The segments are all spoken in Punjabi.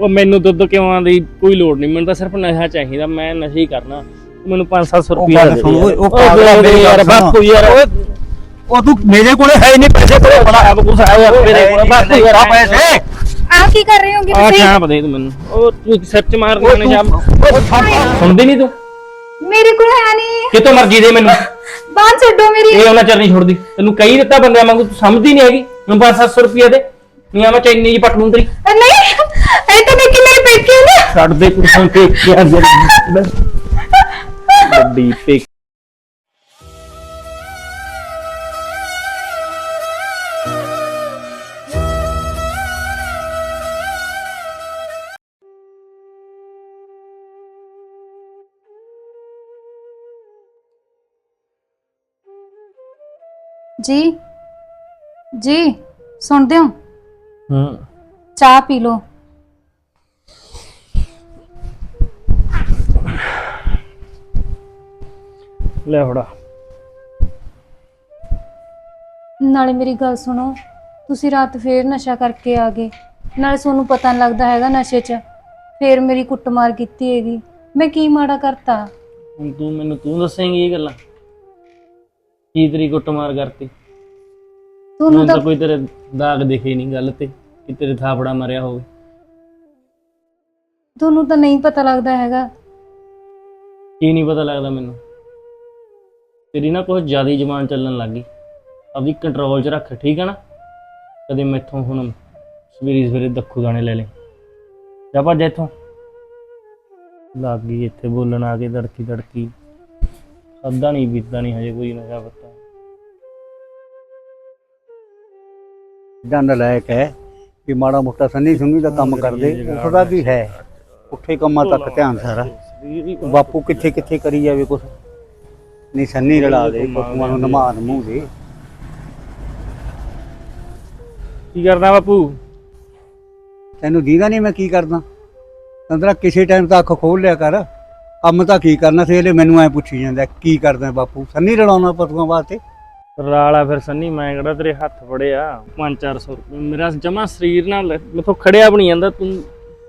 ਉਹ ਮੈਨੂੰ ਦੁੱਧ ਕਿਉਂ ਆਂਦੀ ਕੋਈ ਲੋੜ ਨਹੀਂ। ਮੈਨੂੰ ਤਾਂ ਸਿਰਫ ਨਸ਼ਾ ਚਾਹੀਦਾ। ਮੈਂ ਨਸ਼ਾ ਹੀ ਕਰਨਾ। ਮੈਨੂੰ 5-700 ਉਹ ਰੁਪਏ ਗੱਲ ਸੁਣ ਓਏ, ਉਹ ਪਾਗਲ ਆ ਮੇਰੀ ਯਾਰ ਗੱਲ ਸੁਣ। ਬਾਪੂ ਯਾਰ ਓਏ ਉਹ ਤੂੰ ਮੇਰੇ ਕੋਲੇ ਹੈ ਹੀ ਨਹੀਂ ਪੈਸੇ ਕੋਲੇ ਬੜਾ ਆਪ ਕੁਛ ਆਇਆ ਮੇਰੇ ਕੋਲ ਬਾਪੂ ਯਾਰ ਆ ਪੈਸੇ। ਆ ਕੀ ਕਰ ਰਹੇ ਹੋਗੇ ਆ ਤੁਸੀਂ? ਦੇ ਤੂੰ ਮੈਨੂੰ। ਉਹ ਤੂੰ ਸੱਚ ਮਾਰ ਓਏ ਨੇ ਜਾਂ ਤੂੰ- ਓਏ ਛੱਡ। ਸੁਣਦੀ ਨਹੀਂ ਤੂੰ? ਮੇਰੇ ਕੋਲ ਹੈ ਨਹੀਂ। ਕਿਤੋਂ ਮਰਜ਼ੀ ਦੇ ਮੈਨੂੰ? ਬਾਂਹ ਛੱਡੋ ਮੇਰੀ। ਇਹ ਉਹਨਾਂ ਚਿਰ ਨਹੀਂ ਛੋੜਦੀ ਤੈਨੂੰ ਕਹੀ ਦਿੱਤਾ ਬੰਦਿਆਂ ਵਾਂਗੂ ਤੂੰ ਸਮਝਦੀ ਨਹੀਂ ਹੈਗੀ। ਮੈਨੂੰ 5-700 ਰੁਪਏ ਦੇ। ਨਹੀਂ ਮੈਂ ਚੈਨੀ ਜੀ ਪਟ ਲੂੰ ਤੇਰੀ। ਨਹੀਂ ਇਹ ਤਾਂ ਮੇਰੇ ਪੇਕੇ ਨੇ। ਛੱਡ ਦੇ ਕੁਰਸਾਂ ਤੇ ਕੀ ਆ ਵੱਡੀ ਪੇ ਜੀ। ਜੀ ਸੁਣਦੇ ਹੋ? ਹੂੰ। ਚਾਹ ਪੀ ਲਓ। ਲੈ ਫੜਾ। ਨਾਲੇ ਮੇਰੀ ਗੱਲ ਸੁਣੋ ਤੁਸੀਂ ਰਾਤ ਫੇਰ ਨਸ਼ਾ ਕਰਕੇ ਆ ਗਏ। ਨਾਲੇ ਤੁਹਾਨੂੰ ਪਤਾ ਨਹੀਂ ਲੱਗਦਾ ਹੈਗਾ ਨਸ਼ੇ 'ਚ। ਫੇਰ ਮੇਰੀ ਕੁੱਟਮਾਰ ਕੀਤੀ ਹੈਗੀ। ਮੈਂ ਕੀ ਮਾੜਾ ਕਰਤਾ? ਹੁਣ ਤੂੰ ਮੈਨੂੰ ਤੂੰ ਦੱਸੇਂਗੀ ਇਹ ਗੱਲਾਂ। ਕੀ ਤੇਰੀ ਕੁੱਟਮਾਰ ਕਰਤੀ? ਤੁਹਾਨੂੰ ਮੈਨੂੰ ਤਾਂ ਤਾਂ ਕੋਈ ਤੇਰੇ ਦਾਗ ਦਿਖੇ ਨਹੀਂ ਗੱਲ ਤੇ ਕਿ ਤੇਰੇ ਥਾਪੜਾ ਮਾਰਿਆ ਹੋਵੇ। ਤੁਹਾਨੂੰ ਤਾਂ ਨਹੀਂ ਪਤਾ ਲੱਗਦਾ ਹੈਗਾ। ਕੀ ਨਹੀਂ ਪਤਾ ਲੱਗਦਾ ਮੈਨੂੰ? ਤੇਰੀ ਨਾ ਕੁਝ ਜ਼ਿਆਦਾ ਹੀ ਜ਼ਬਾਨ ਚੱਲਣ ਲੱਗ ਗਈ। ਆਪਦੀ ਕੰਟਰੋਲ 'ਚ ਰੱਖ ਠੀਕ ਹੈ ਨਾ? ਕਦੇ ਮੈਥੋਂ ਹੁਣ ਸਵੇਰੇ ਸਵੇਰੇ ਦੱਖੂ ਗਾਣੇ ਲੈ ਲੈ ਜਾ ਭੱਜ ਇੱਥੋਂ। ਲੱਗ ਗਈ ਇੱਥੇ ਬੋਲਣ ਆ ਕੇ ਧੜਕੀ ਧੜਕੀ। ਅੱਧਾ ਨਹੀਂ ਬੀਤਦਾ ਨਹੀਂ ਹਜੇ ਕੋਈ ਨਸ਼ਾ ਪੱਤਾ। ਡੰਡ ਲਾਇਕ ਹੈ ਕਿ ਮਾੜਾ ਮੋਟਾ ਸੰਨੀ ਸੁਣੀ ਦਾ ਕੰਮ ਕਰਦੇ ਉਸਦਾ ਵੀ ਹੈ। ਉੱਠੇ ਕੰਮਾਂ ਤੱਕ ਧਿਆਨ ਸਾਰਾ। ਬਾਪੂ ਕਿੱਥੇ ਕਿੱਥੇ ਕਰੀ ਜਾਵੇ ਕੁਛ? ਨਹੀਂ ਸੰਨੀ ਰਲਾ ਦੇ ਪਸ਼ੂਆਂ ਨੂੰ ਨਮਾਨ ਮੂੰਹ ਦੇ। ਕੀ ਕਰਦਾ ਬਾਪੂ? ਤੈਨੂੰ ਦੀਦਾ ਨਹੀਂ ਮੈਂ ਕੀ ਕਰਦਾ? ਅੰਦਰਾ ਕਿਸੇ ਟਾਈਮ ਤਾਂ ਅੱਖ ਖੋਲ ਲਿਆ ਕਰ। ਕੰਮ ਤਾਂ ਕੀ ਕਰਨਾ ਸੀ ਇਹਲੇ ਮੈਨੂੰ ਐ ਪੁੱਛੀ ਜਾਂਦਾ ਕੀ ਕਰਦਾ ਬਾਪੂ? ਸੰਨੀ ਰਲਾਉਣਾ ਪਸ਼ੂਆਂ ਵਾਸਤੇ? ਰਾਲਾ ਫਿਰ ਸੰਨੀ ਮੈਂ ਕਿਹੜਾ ਤੇਰੇ ਹੱਥ ਫੜਿਆ? 5-400 ਰੁਪਏ। ਮੇਰਾ ਜਮਾ ਸਰੀਰ ਨਾਲ ਮੈਥੋਂ ਖੜਿਆ ਬਣੀ ਜਾਂਦਾ ਤੂੰ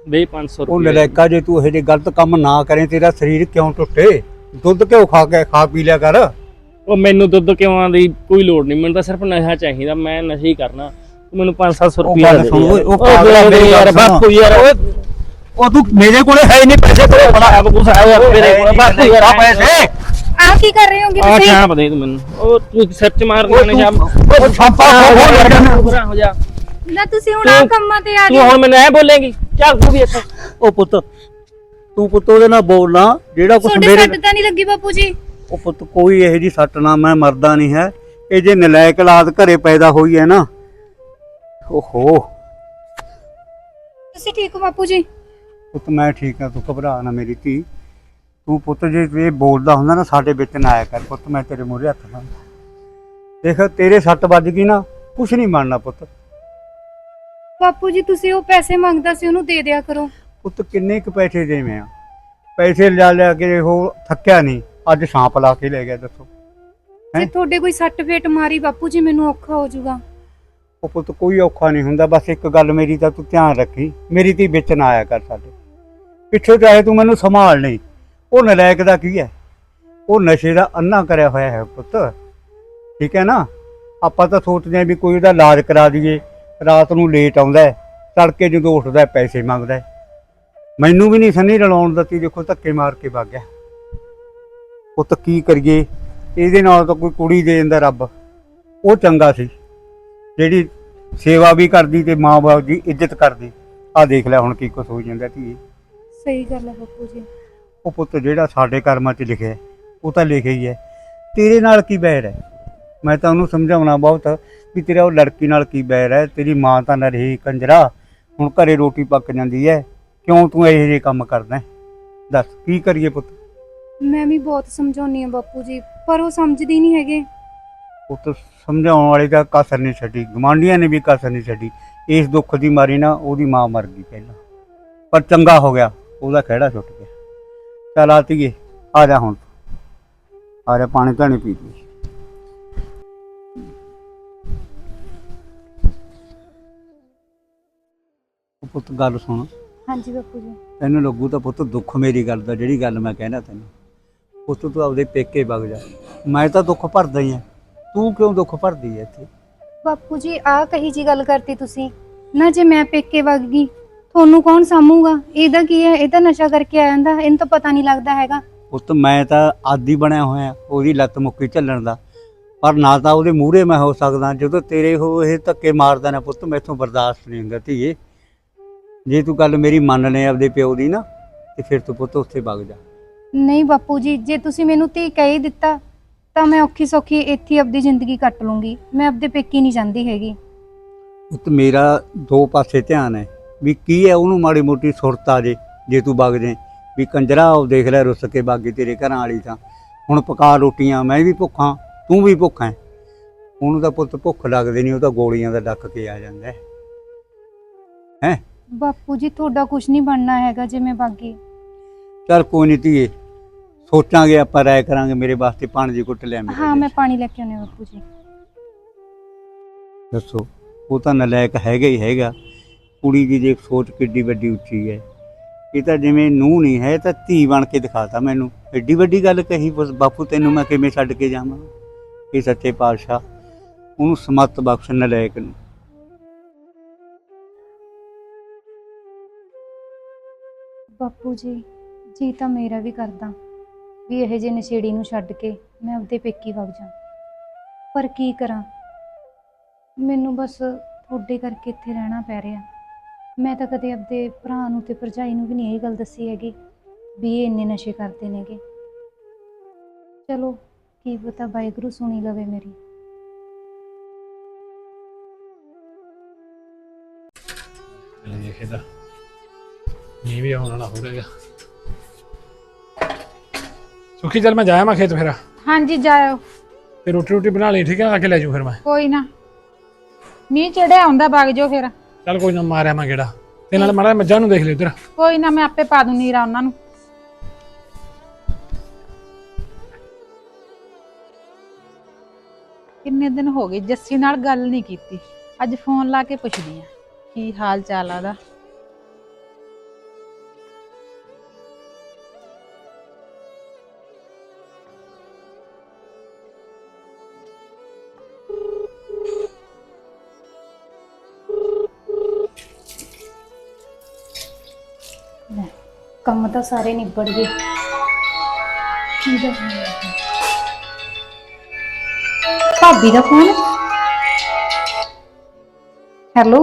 ਦੇ 500 ਉਹ ਰੁਪਏ। ਨਲਾਇਕਾ ਜੇ ਤੂੰ ਇਹ ਜਿਹੇ ਗਲਤ ਕੰਮ ਨਾ ਕਰੇ ਤੇਰਾ ਸਰੀਰ ਕਿਉਂ ਟੁੱਟੇ? ਦੁੱਧ ਕਿਉਂ ਖਾ ਕੇ ਖਾ ਪੀ ਲਿਆ ਕਰ। ਉਹ ਮੈਨੂੰ ਦੁੱਧ ਕਿਉਂ ਆਂਦੀ ਕੋਈ ਲੋੜ ਨਹੀਂ ਮੈਨੂੰ ਤਾਂ ਸਿਰਫ ਨਸ਼ਾ ਚਾਹੀਦਾ ਮੈਂ ਨਸ਼ਾ ਹੀ ਕਰਨਾ। ਤੂੰ ਮੈਨੂੰ 5-700 ਉਹ ਰੁਪਏ ਗੱਲ ਦੇ ਸੁਣ ਓਏ, ਉਹ ਪਾਗਲ ਮੇਰੀ ਯਾਰ। ਬਾਪੂ ਯਾਰ। ਓਏ ਉਹ ਤੂੰ ਮੇਰੇ ਕੋਲੇ ਹੈ ਹੀ ਨਹੀਂ ਪੈਸੇ ਕੋਲੇ ਬੜਾ ਆਪ ਕੁਛ ਆਇਆ ਮੇਰੇ ਕੋਲ ਬਾਪੂ ਯਾਰ। ਆ ਪੈਸੇ। ਆ ਕੀ ਕਰ ਰਹੇ ਹੋਗੇ ਆ ਤੁਸੀਂ? ਚਾਹ ਦੇ ਤੂੰ ਮੈਨੂੰ। ਉਹ ਤੂੰ ਸੱਚ ਮਾਰ ਉਹ ਨੇ ਜਾਂ ਤੂੰ- ਉਹ ਛਾਪਾ ਕਰ। ਪੂਰਾ ਹੋ ਜਾ। ਨਾ ਤੁਸੀਂ ਹੁਣ ਆ ਤੂੰ- ਕੰਮਾਂ ਤੇ ਆ ਤੂੰ ਗਏ ਹੁਣ ਮੈਨੂੰ ਐ ਬੋਲੇਂਗੀ ਚੱਲ ਤੂੰ ਵੀ ਇੱਥੋਂ। ਉਹ ਪੁੱਤ ਤੂੰ ਪੁੱਤ ਉਹਦੇ ਨਾਲ ਬੋਲਣਾ ਜਿਹੜਾ ਤੁਹਾਡੇ ਮੇਰੇ ਸੱਟ ਤਾਂ ਨਹੀਂ ਲੱਗੀ ਬਾਪੂ ਜੀ? ਉਹ ਪੁੱਤ ਕੋਈ ਇਹੋ ਜੀ ਸੱਟ ਨਾ ਮੈਂ ਮਰਦਾ ਨਹੀਂ ਹੈ। ਇਹ ਜੇ ਨਲਾਇਕ ਔਲਾਦ ਘਰੇ ਪੈਦਾ ਹੋਈ ਹੈ ਨਾ। ਓਹੋ। ਤੁਸੀਂ ਠੀਕ ਹੋ ਬਾਪੂ ਜੀ? ਪੁੱਤ ਮੈਂ ਠੀਕ ਹਾਂ ਤੂੰ ਘਬਰਾ ਨਾ ਮੇਰੀ ਧੀ। ਤੂੰ ਪੁੱਤ ਜੇ ਇਹ ਬੋਲਦਾ ਹੁੰਦਾ ਨਾ ਸਾਡੇ ਵਿੱਚ ਨਾ ਆਇਆ ਕਰ। ਪੁੱਤ ਮੈਂ ਤੇਰੇ ਮੂਹਰੇ ਹੱਥ ਨਾਲ ਦੇਖ ਤੇਰੇ ਸੱਟ ਵੱਜ ਗਈ ਨਾ ਕੁਛ ਨਹੀਂ ਮੰਨਣਾ ਪੁੱਤ। ਬਾਪੂ ਜੀ ਤੁਸੀਂ ਉਹ ਪੈਸੇ ਮੰਗਦਾ ਸੀ ਉਹਨੂੰ ਦੇ ਦਿਆ ਕਰੋ। ਪੁੱਤ ਕਿੰਨੇ ਕੁ ਪੈਸੇ ਦੇਵੇਂ ਆ? ਪੈਸੇ ਲਿਆ ਲਿਆ ਕੇ ਉਹ ਥੱਕਿਆ ਨਹੀਂ ਅੱਜ ਸਾਂਪ ਲਾ ਕੇ ਲੈ ਗਿਆ ਦੱਸੋ। ਜੇ? ਤੁਹਾਡੇ ਕੋਈ ਸੱਟ ਫੇਟ ਮਾਰੀ ਬਾਪੂ ਜੀ ਮੈਨੂੰ ਔਖਾ ਹੋ ਜਾਊਗਾ। ਉਹ ਪੁੱਤ ਕੋਈ ਔਖਾ ਨਹੀਂ ਹੁੰਦਾ ਬਸ ਇੱਕ ਗੱਲ ਮੇਰੀ ਤਾਂ ਤੂੰ ਧਿਆਨ ਰੱਖੀ ਮੇਰੀ ਧੀ ਵਿੱਚ ਨਾ ਆਇਆ ਕਰ ਸਾਡੇ। ਪਿੱਛੋਂ ਚਾਹੇ ਤੂੰ ਮੈਨੂੰ ਸੰਭਾਲ ਨਹੀਂ ਉਹ ਨਲਾਇਕ ਦਾ ਕੀ ਹੈ? ਉਹ ਨਸ਼ੇ ਦਾ ਅੰਨਾ ਕਰਿਆ ਹੋਇਆ ਹੈ ਪੁੱਤ। ਠੀਕ ਹੈ ਨਾ? ਆਪਾਂ ਤਾਂ ਸੋਚਦੇ ਹਾਂ ਵੀ ਕੋਈ ਉਹਦਾ ਇਲਾਜ ਕਰਾ ਦਈਏ ਰਾਤ ਨੂੰ ਲੇਟ ਆਉਂਦਾ ਤੜਕੇ ਜਦੋਂ ਉੱਠਦਾ ਪੈਸੇ ਮੰਗਦਾ ਮੈਨੂੰ ਵੀ ਨਹੀਂ ਸੰਨੀ ਰਲਾਉਣ ਦਿੱਤੀ ਦੇਖੋ ਧੱਕੇ ਮਾਰ ਕੇ ਵਗ ਗਿਆ। ਪੁੱਤ ਕੀ ਕਰੀਏ? ਇਹਦੇ ਨਾਲ ਤਾਂ ਕੋਈ ਕੁੜੀ ਦੇ ਦਿੰਦਾ ਰੱਬ। ਉਹ ਚੰਗਾ ਸੀ। ਜਿਹੜੀ ਸੇਵਾ ਵੀ ਕਰਦੀ ਤੇ ਮਾਂ-ਬਾਪ ਦੀ ਇੱਜ਼ਤ ਕਰਦੀ। ਆ ਦੇਖ ਲੈ ਹੁਣ ਕੀ ਕੁਛ ਹੋ ਜਾਂਦਾ ਧੀਏ। ਸਹੀ ਗੱਲ ਹੈ ਬਾਪੂ ਜੀ। ਉਹ ਪੁੱਤ ਜਿਹੜਾ ਸਾਡੇ ਕਰਮਾਂ 'ਚ ਲਿਖਿਆ ਹੈ, ਉਹ ਤਾਂ ਲਿਖਿਆ ਹੀ ਹੈ। ਤੇਰੇ ਨਾਲ ਕੀ ਬੈਰ ਹੈ? ਮੈਂ ਤਾਂ ਉਹਨੂੰ ਸਮਝਾਉਣਾ ਬਹੁਤ ਵੀ ਤੇਰਾ ਉਹ ਲੜਕੀ ਨਾਲ ਕੀ ਬੈਰ ਹੈ? ਤੇਰੀ ਮਾਂ ਤਾਂ ਨਾ ਰਹੀ ਕੰਜਰਾ। ਹੁਣ ਘਰੇ ਰੋਟੀ ਪੱਕ ਜਾਂਦੀ ਹੈ। ਕਿਉਂ ਤੂੰ ਇਹੋ ਜਿਹੇ ਕੰਮ ਕਰਦਾ ਹੈ? ਦੱਸ ਕੀ ਕਰੀਏ ਪੁੱਤ? ਮੈਂ ਵੀ ਬਹੁਤ ਸਮਝਾਉਣੀ ਆ ਬਾਪੂ ਜੀ ਪਰ ਉਹ ਸਮਝਦੀ ਨਹੀਂ ਹੈਗੇ। ਪੁੱਤ ਸਮਝਾਉਣ ਵਾਲੇ ਦਾ ਕਸਰ ਨਹੀਂ ਛੱਡੀ ਗਮਾਂਡੀਆਂ ਨੇ ਵੀ ਕਸਰ ਨਹੀਂ ਛੱਡੀ। ਇਸ ਦੁੱਖ ਦੀ ਮਾਰੀ ਨਾ ਉਹਦੀ ਮਾਂ ਮਰ ਗਈ ਪਹਿਲਾਂ। ਪਰ ਚੰਗਾ ਹੋ ਗਿਆ ਉਹਦਾ ਖਿਹੜਾ ਛੁੱਟ ਗਿਆ। ਚੱਲ ਆ ਧੀਏ ਆ ਜਾ ਹੁਣ। ਆ ਜਾ ਪਾਣੀ ਧਾਣੀ ਪੀ ਲਈ। ਪੁੱਤ ਗੱਲ ਸੁਣ। ਹਾਂਜੀ ਬਾਪੂ ਜੀ। ਤੈਨੂੰ ਲੱਗੂ ਤਾਂ ਪੁੱਤ ਦੁੱਖ ਮੇਰੀ ਗੱਲ ਦਾ ਜਿਹੜੀ ਗੱਲ ਮੈਂ ਕਹਿਣਾ ਤੈਨੂੰ। ਪੁੱਤ ਤੂੰ ਆਪਦੇ ਪੇਕੇ ਵਗ ਜਾ। ਮੈਂ ਤਾਂ ਦੁੱਖ ਭਰਦਾ ਹੀ ਆ। ਤੂੰ ਕਿਉਂ ਦੁੱਖ ਭਰਦੀ ਐ ਇੱਥੇ? ਬਾਪੂ ਜੀ ਆਹ ਕਹੀ ਜੀ ਗੱਲ ਕਰਤੀ ਤੁਸੀਂ। ਨਾ ਜੇ ਮੈਂ ਪੇਕੇ ਵਗ ਗਈ ਤੁਹਾਨੂੰ ਕੌਣ ਸਾਂਭੂਗਾ? ਇਹਦਾ ਕੀ ਹੈ? ਇਹ ਤਾਂ ਨਸ਼ਾ ਕਰਕੇ ਆ ਜਾਂਦਾ। ਇਹਨੂੰ ਤਾਂ ਪਤਾ ਨਹੀਂ ਲੱਗਦਾ ਹੈਗਾ। ਪੁੱਤ ਮੈਂ ਤਾਂ ਆਦੀ ਬਣਿਆ ਹੋਇਆ ਉਹਦੀ ਲੱਤ ਮੁੱਕੀ ਝੱਲਣ ਦਾ। ਪਰ ਨਾ ਤਾਂ ਉਹਦੇ ਮੂਹਰੇ ਮੈਂ ਹੋ ਸਕਦਾ। ਜਦੋਂ ਤੇਰੇ ਹੋ ਇਹ ਧੱਕੇ ਮਾਰਦਾ ਨਾ ਪੁੱਤ ਮੈਥੋਂ ਬਰਦਾਸ਼ਤ ਨਹੀਂ ਹੁੰਦਾ ਧੀਏ। ਜੇ ਤੂੰ ਗੱਲ ਮੇਰੀ ਮੰਨ ਲੈ ਆਪਦੇ ਪਿਓ ਦੀ ਨਾ ਤੇ ਫਿਰ ਤੂੰ ਪੁੱਤ ਉੱਥੇ ਵਗ ਜਾ। ਨਹੀਂ ਬਾਪੂ ਜੀ ਜੇ ਤੁਸੀਂ ਮੈਨੂੰ ਧੀ ਕਹਿ ਦਿੱਤਾ ਤਾਂ ਮੈਂ ਔਖੀ ਸੌਖੀ ਇੱਥੇ ਹੀ ਆਪਦੀ ਜ਼ਿੰਦਗੀ ਕੱਟ ਲੂੰਗੀ। ਮੈਂ ਆਪਦੇ ਪੇਕੀ ਨਹੀਂ ਜਾਂਦੀ ਹੈਗੀ। ਪੁੱਤ ਮੇਰਾ ਦੋ ਪਾਸੇ ਧਿਆਨ ਹੈ ਵੀ ਕੀ ਹੈ ਉਹਨੂੰ ਮਾੜੀ ਮੋਟੀ ਸੁਰਤ ਆ ਜੇ ਜੇ ਤੂੰ ਵਗ ਜੇ ਵੀ ਕੰਜਰਾ ਉਹ ਦੇਖ ਲੈ ਰੁੱਸ ਕੇ ਬਾਗੀ ਤੇਰੇ ਘਰਾਂ ਵਾਲੀ ਤਾਂ। ਹੁਣ ਪਕਾ ਰੋਟੀਆਂ ਮੈਂ ਵੀ ਭੁੱਖਾਂ ਤੂੰ ਵੀ ਭੁੱਖਾ ਹੈ। ਉਹਨੂੰ ਤਾਂ ਪੁੱਤ ਭੁੱਖ ਲੱਗਦੀ ਨਹੀਂ ਉਹ ਤਾਂ ਗੋਲੀਆਂ ਦਾ ਡੱਕ ਕੇ ਆ ਜਾਂਦਾ ਹੈ। ਹੈਂ? ਬਾਪੂ ਜੀ ਤੁਹਾਡਾ ਕੁਝ ਨਹੀਂ ਬਣਨਾ ਹੈਗਾ ਜੇ ਮੈਂ ਬਾਗੀ। ਚੱਲ ਕੋਈ ਨਹੀਂ ਧੀਏ ਸੋਚਾਂਗੇ ਆਪਾਂ ਰਾਏ ਕਰਾਂਗੇ ਮੇਰੇ ਵਾਸਤੇ ਪਾਣੀ ਦੀ ਕੁੱਟ ਲਿਆ ਮੇਰੇ ਹਾਂ ਲਈ। ਮੈਂ ਪਾਣੀ ਲੈ ਕੇ ਆਉਣੀ ਬਾਪੂ ਜੀ। ਦੱਸੋ ਉਹ ਤਾਂ ਨਲਾਇਕ ਹੈਗਾ ਹੀ ਹੈਗਾ। ਕੁੜੀ ਦੀ ਦੇਖ ਸੋਚ ਕਿੱਡੀ ਵੱਡੀ ਉੱਚੀ ਹੈ। ਇਹ ਤਾਂ ਜਿਵੇਂ ਨੂੰਹ ਨਹੀਂ ਹੈ ਇਹ ਤਾਂ ਧੀ ਬਣ ਕੇ ਦਿਖਾਤਾ ਮੈਨੂੰ। ਐਡੀ ਵੱਡੀ ਗੱਲ ਕਹੀ ਬਸ ਬਾਪੂ ਤੈਨੂੰ ਮੈਂ ਕਿਵੇਂ ਛੱਡ ਕੇ ਜਾਵਾਂ? ਇਹ ਸੱਚੇ ਪਾਤਸ਼ਾਹ ਉਹਨੂੰ ਸਮਤ ਬਖਸ਼ ਨਲਾਇਕ ਨੂੰ। ਬਾਪੂ ਜੀ ਜੀ ਤਾਂ ਮੇਰਾ ਵੀ ਕਰਦਾ। ਵੀ ਇਹ ਜੇ ਨਸ਼ੇੜੀ ਨੂੰ ਛੱਡ ਕੇ ਮੈਂ ਆਪਦੇ ਪੇਕੀ ਵਗ ਜਾ। ਪਰ ਕੀ ਕਰਾਂ? ਮੈਨੂੰ ਬਸ ਤੁਹਾਡੇ ਕਰਕੇ ਇੱਥੇ ਰਹਿਣਾ ਪੈ ਰਿਹਾ। ਮੈਂ ਤਾਂ ਕਦੇ ਆਪਦੇ ਭਰਾ ਨੂੰ ਤੇ ਭਰਜਾਈ ਨੂੰ ਵੀ ਨਹੀਂ ਇਹ ਗੱਲ ਦੱਸੀ ਹੈਗੀ ਵੀ ਇਹ ਇੰਨੇ ਨਸ਼ੇ ਕਰਦੇ ਨੇਗੇ। ਚਲੋ, ਕੀ ਪਤਾ ਵਾਹਿਗੁਰੂ ਸੁਣੀ ਲਵੇ ਮੇਰੀ। ਚੱਲ ਦੇਖੇਦਾ ਮੀਂਹ ਵੀ ਆਉਣ ਵਾਲਾ ਹੋ ਰਿਹਾ ਸੁਖੀ ਚੱਲ ਮੈਂ ਜਾਇਆ ਮੈਂ ਖੇਤ ਫਿਰ। ਹਾਂਜੀ ਜਾਇਓ। ਤੇ ਰੋਟੀ ਰੋਟੀ ਬਣਾ ਲਈ ਠੀਕ ਹੈ? ਆ ਕੇ ਲੈ ਜੂ ਫਿਰ ਮੈਂ। ਕੋਈ ਨਾ। ਮੀਂਹ ਚੜਿਆ ਆਉਂਦਾ ਵਗ ਜਾਓ ਫਿਰ। ਚੱਲ ਕੋਈ ਨਾ ਮਾਰਿਆ ਮੈਂ ਕਿਹੜਾ ਤੇ ਨਾਲ ਮਾੜਾ ਜਿਹਾ ਮੱਝਾਂ ਨੂੰ ਦੇਖ ਲਈ ਉਧਰ ਕੋਈ ਨਾ ਮੈਂ ਆਪੇ ਪਾ ਦੂੰ ਨੀਰਾ ਉਹਨਾਂ ਨੂੰ। ਕਿੰਨੇ ਦਿਨ ਹੋ ਗਏ ਜੱਸੀ ਨਾਲ ਗੱਲ ਨਹੀਂ ਕੀਤੀ। ਅੱਜ ਫੋਨ ਲਾ ਕੇ ਪੁੱਛਦੀ ਆ ਕੀ ਹਾਲ ਚਾਲ ਆ ਉਹਦਾ? ਕੰਮ ਤਾਂ ਸਾਰੇ ਨਿਬੜ ਗਏ ਕੀ ਦਾ ਫੋਨ ਆ? ਭਾਬੀ ਦਾ ਫੋਨ ਹੈਲੋ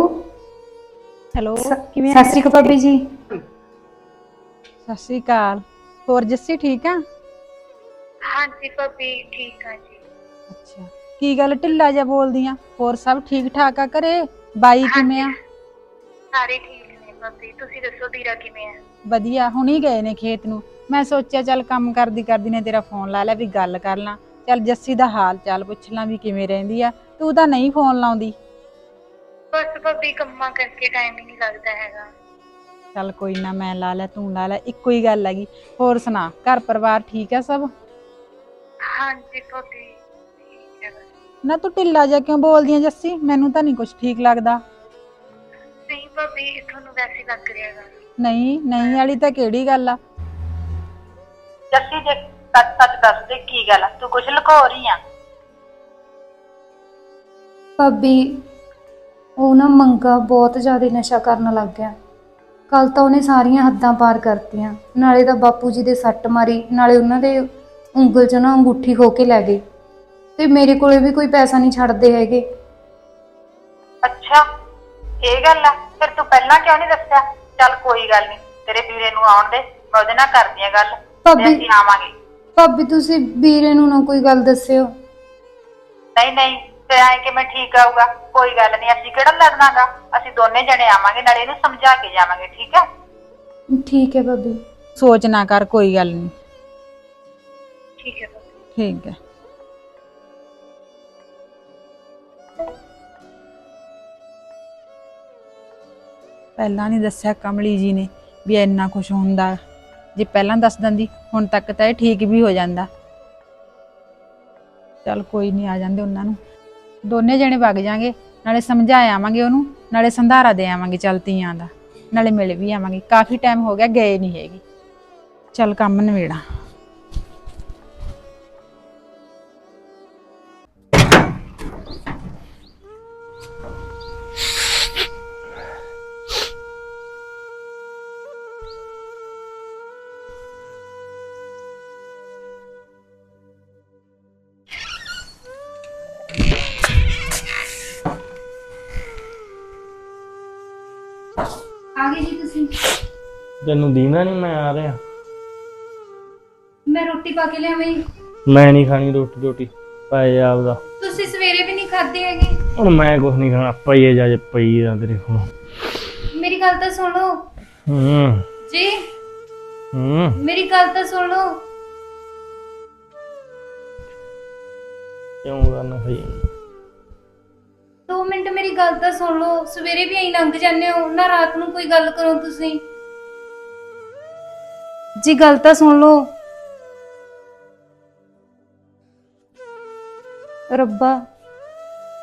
ਹੈਲੋ ਸ- ਕਿਵੇਂ ਸਤਿ ਸ਼੍ਰੀ ਅਕਾਲ ਭਾਬੀ ਜੀ ਸਤਿ ਸ਼੍ਰੀ ਅਕਾਲ ਹੋਰ ਜੱਸੀ ਠੀਕ ਆ? ਹਾਂਜੀ ਭਾਬੀ ਠੀਕ ਆ ਜੀ ਅੱਛਾ। ਕੀ ਗੱਲ ਢਿੱਲਾ ਜਿਹਾ ਬੋਲਦੀਆਂ? ਹੋਰ ਸਭ ਠੀਕ ਠਾਕ ਆ ਘਰੇ? ਬਾਈ ਕਿਵੇਂ ਆ? ਸਾਰੇ ਠੀਕ ਨੇ ਭਾਬੀ। ਤੁਸੀਂ ਦੱਸੋ ਵੀਰਾ ਕਿਵੇਂ ਆ? ਵਧੀਆ ਹੁਣੀ ਗਏ ਨੇ ਖੇਤ ਨੂੰ। ਮੈਂ ਸੋਚਿਆ ਚੱਲ ਕੰਮ ਕਰਦੀ ਕਰਦੀ ਨੇ ਤੇਰਾ ਫੋਨ ਲਾ ਲਿਆ ਵੀ ਗੱਲ ਕਰ ਲਾਂ। ਚੱਲ ਜੱਸੀ ਦਾ ਹਾਲ ਚਾਲ ਪੁੱਛ ਲਾਂ ਵੀ ਕਿਵੇਂ ਰਹਿੰਦੀ ਆ। ਤੂੰ ਤਾਂ ਨਹੀਂ ਫੋਨ ਲਾਉਂਦੀ। ਬਸ ਭਾਬੀ ਕੰਮਾਂ ਕਰਕੇ ਟਾਈਮ ਹੀ ਨਹੀਂ ਲੱਗਦਾ ਹੈਗਾ। ਚੱਲ ਕੋਈ ਨਾ ਮੈਂ ਲਾ ਲਿਆ ਤੂੰ ਲਾ ਲਿਆ ਇੱਕੋ ਹੀ ਗੱਲ ਹੈਗੀ। ਹੋਰ ਸੁਣਾ ਘਰ ਪਰਿਵਾਰ ਠੀਕ ਆ ਸਭ? ਹਾਂਜੀ ਭਾਬੀ ਠੀਕ ਹੈ। ਨਾ ਤੂੰ ਢਿੱਲਾ ਜਿਹਾ ਕਿਉਂ ਬੋਲਦੀ ਆ ਜੱਸੀ? ਮੈਨੂੰ ਤਾਂ ਨਹੀਂ ਕੁਝ ਠੀਕ ਲੱਗਦਾ। ਨਹੀਂ ਭਾਬੀ ਤੁਹਾਨੂੰ ਵੈਸੇ ਲੱਗ ਰਿਹਾ ਹੈਗਾ। ਨਹੀਂ ਨਹੀਂ ਵਾਲੀ ਤਾਂ ਕਿਹੜੀ ਗੱਲ ਆ? ਜੱਸੀ ਜੇ ਸੱਚ ਸੱਚ ਦੱਸ ਦੇ ਕੀ ਗੱਲ ਆ? ਤੂੰ ਕੁਝ ਲੁਕੋ ਰਹੀ ਆ। ਭਾਬੀ ਉਹ ਨਾ ਮੰਗਾ ਬਹੁਤ ਜ਼ਿਆਦਾ ਨਸ਼ਾ ਕਰਨ ਲੱਗ ਗਿਆ। ਕੱਲ ਤਾਂ ਉਹਨੇ ਸਾਰੀਆਂ ਹੱਦਾਂ ਪਾਰ ਕਰਤੀਆਂ। ਨਾਲੇ ਤਾਂ ਬਾਪੂ ਜੀ ਦੇ ਸੱਟ ਮਾਰੀ ਨਾਲੇ ਉਹਨਾਂ ਦੇ ਉਂਗਲ 'ਚ ਨਾ ਅੰਗੂਠੀ ਖੋ ਕੇ ਲੈ ਗਏ। ਤੇ ਮੇਰੇ ਕੋਲੇ ਵੀ ਕੋਈ ਪੈਸਾ ਨਹੀਂ ਛੱਡਦੇ ਹੈਗੇ। ਅੱਛਾ ਇਹ ਗੱਲ ਆ। ਫਿਰ ਤੂੰ ਪਹਿਲਾਂ ਕਿਉਂ ਨਹੀਂ ਦੱਸਿਆ? ਚੱਲ ਕੋਈ ਗੱਲ ਨਹੀਂ ਤੇਰੇ ਵੀਰੇ ਨੂੰ ਆਉਣ ਦੇ ਮੈਂ ਉਹਦੇ ਨਾਲ ਕਰਦੀ ਆ ਗੱਲ ਤੇ ਅਸੀਂ ਆਵਾਂਗੇ। ਭਾਬੀ ਤੁਸੀਂ ਵੀਰੇ ਨੂੰ ਨਾ ਕੋਈ ਗੱਲ ਦੱਸਿਓ। ਨਹੀਂ ਨਹੀਂ ਤੇ ਐ ਕਿ ਮੈਂ ਠੀਕ ਆਊਗਾ ਕੋਈ ਗੱਲ ਨਹੀਂ ਅਸੀਂ ਕਿਹੜਾ ਲੜਨਾਗਾ? ਅਸੀਂ ਦੋਨੇ ਜਣੇ ਆਵਾਂਗੇ ਨਾਲੇ ਇਹਨੂੰ ਸਮਝਾ ਕੇ ਜਾਵਾਂਗੇ ਠੀਕ ਹੈ? ਠੀਕ ਹੈ ਭਾਬੀ। ਸੋਚ ਨਾ ਕਰ ਕੋਈ ਗੱਲ ਨਹੀਂ ਠੀਕ ਹੈ। ਠੀਕ ਹੈ। ਪਹਿਲਾਂ ਨਹੀਂ ਦੱਸਿਆ ਕਮਲੀ ਜੀ ਨੇ ਵੀ ਇੰਨਾ ਕੁਝ ਹੁੰਦਾ। ਜੇ ਪਹਿਲਾਂ ਦੱਸ ਦਿੰਦੀ, ਹੁਣ ਤੱਕ ਤਾਂ ਇਹ ਠੀਕ ਵੀ ਹੋ ਜਾਂਦਾ। ਚੱਲ ਕੋਈ ਨਹੀਂ, ਆ ਜਾਂਦੇ ਉਹਨਾਂ ਨੂੰ। ਦੋਨੇ ਜਣੇ ਵਗ ਜਾਾਂਗੇ, ਨਾਲੇ ਸਮਝਾ ਆਵਾਂਗੇ ਉਹਨੂੰ, ਨਾਲੇ ਸੰਧਾਰਾ ਦੇ ਆਵਾਂਗੇ ਚੱਲ ਤੀਆਂ ਦਾ। ਨਾਲੇ ਮਿਲ ਵੀ ਆਵਾਂਗੇ। ਕਾਫੀ ਟਾਈਮ ਹੋ ਗਿਆ, ਗਏ ਨਹੀਂ ਹੈਗੇ। ਚੱਲ ਕੰਮ ਨਵੇੜਾ ਤੈਨੂੰ ਦੀਨਾ ਨਹੀਂ ਮੈਂ ਆ ਰਿਹਾ। ਮੈਂ ਰੋਟੀ ਪਾ ਕੇ ਲਿਆਵਾਂ ਮੈਂ ਨਹੀਂ ਖਾਣੀ ਰੋਟੀ ਰੋਟੀ ਪਾਏ ਆਪਦਾ। ਤੁਸੀਂ ਸਵੇਰੇ ਵੀ ਨਹੀਂ ਖਾਦੇ ਹੈਗੇ। ਹੁਣ ਮੈਂ ਕੁਝ ਨਹੀਂ ਖਾਣਾ ਪਈਏ ਜਾ ਜੇ ਪਈ ਆ ਤੇਰੇ ਕੋਲ। ਮੇਰੀ ਗੱਲ ਤਾਂ ਸੁਣੋ। ਹੂੰ। ਜੀ। ਹੂੰ। ਮੇਰੀ ਗੱਲ ਤਾਂ ਸੁਣੋ। ਕਿਉਂ ਕਰਨਾ ਸਹੀ 2 ਮਿੰਟ ਮੇਰੀ ਗੱਲ ਤਾਂ ਸੁਣ ਲਓ। ਸਵੇਰੇ ਵੀ ਐਂ ਲੰਘ ਜਾਂਦੇ ਹੋ। ਨਾ ਰਾਤ ਨੂੰ ਕੋਈ ਗੱਲ ਕਰੋ ਤੁਸੀਂ। ਜੀ ਗੱਲ ਤਾਂ ਸੁਣ ਲਓ। ਰੱਬਾ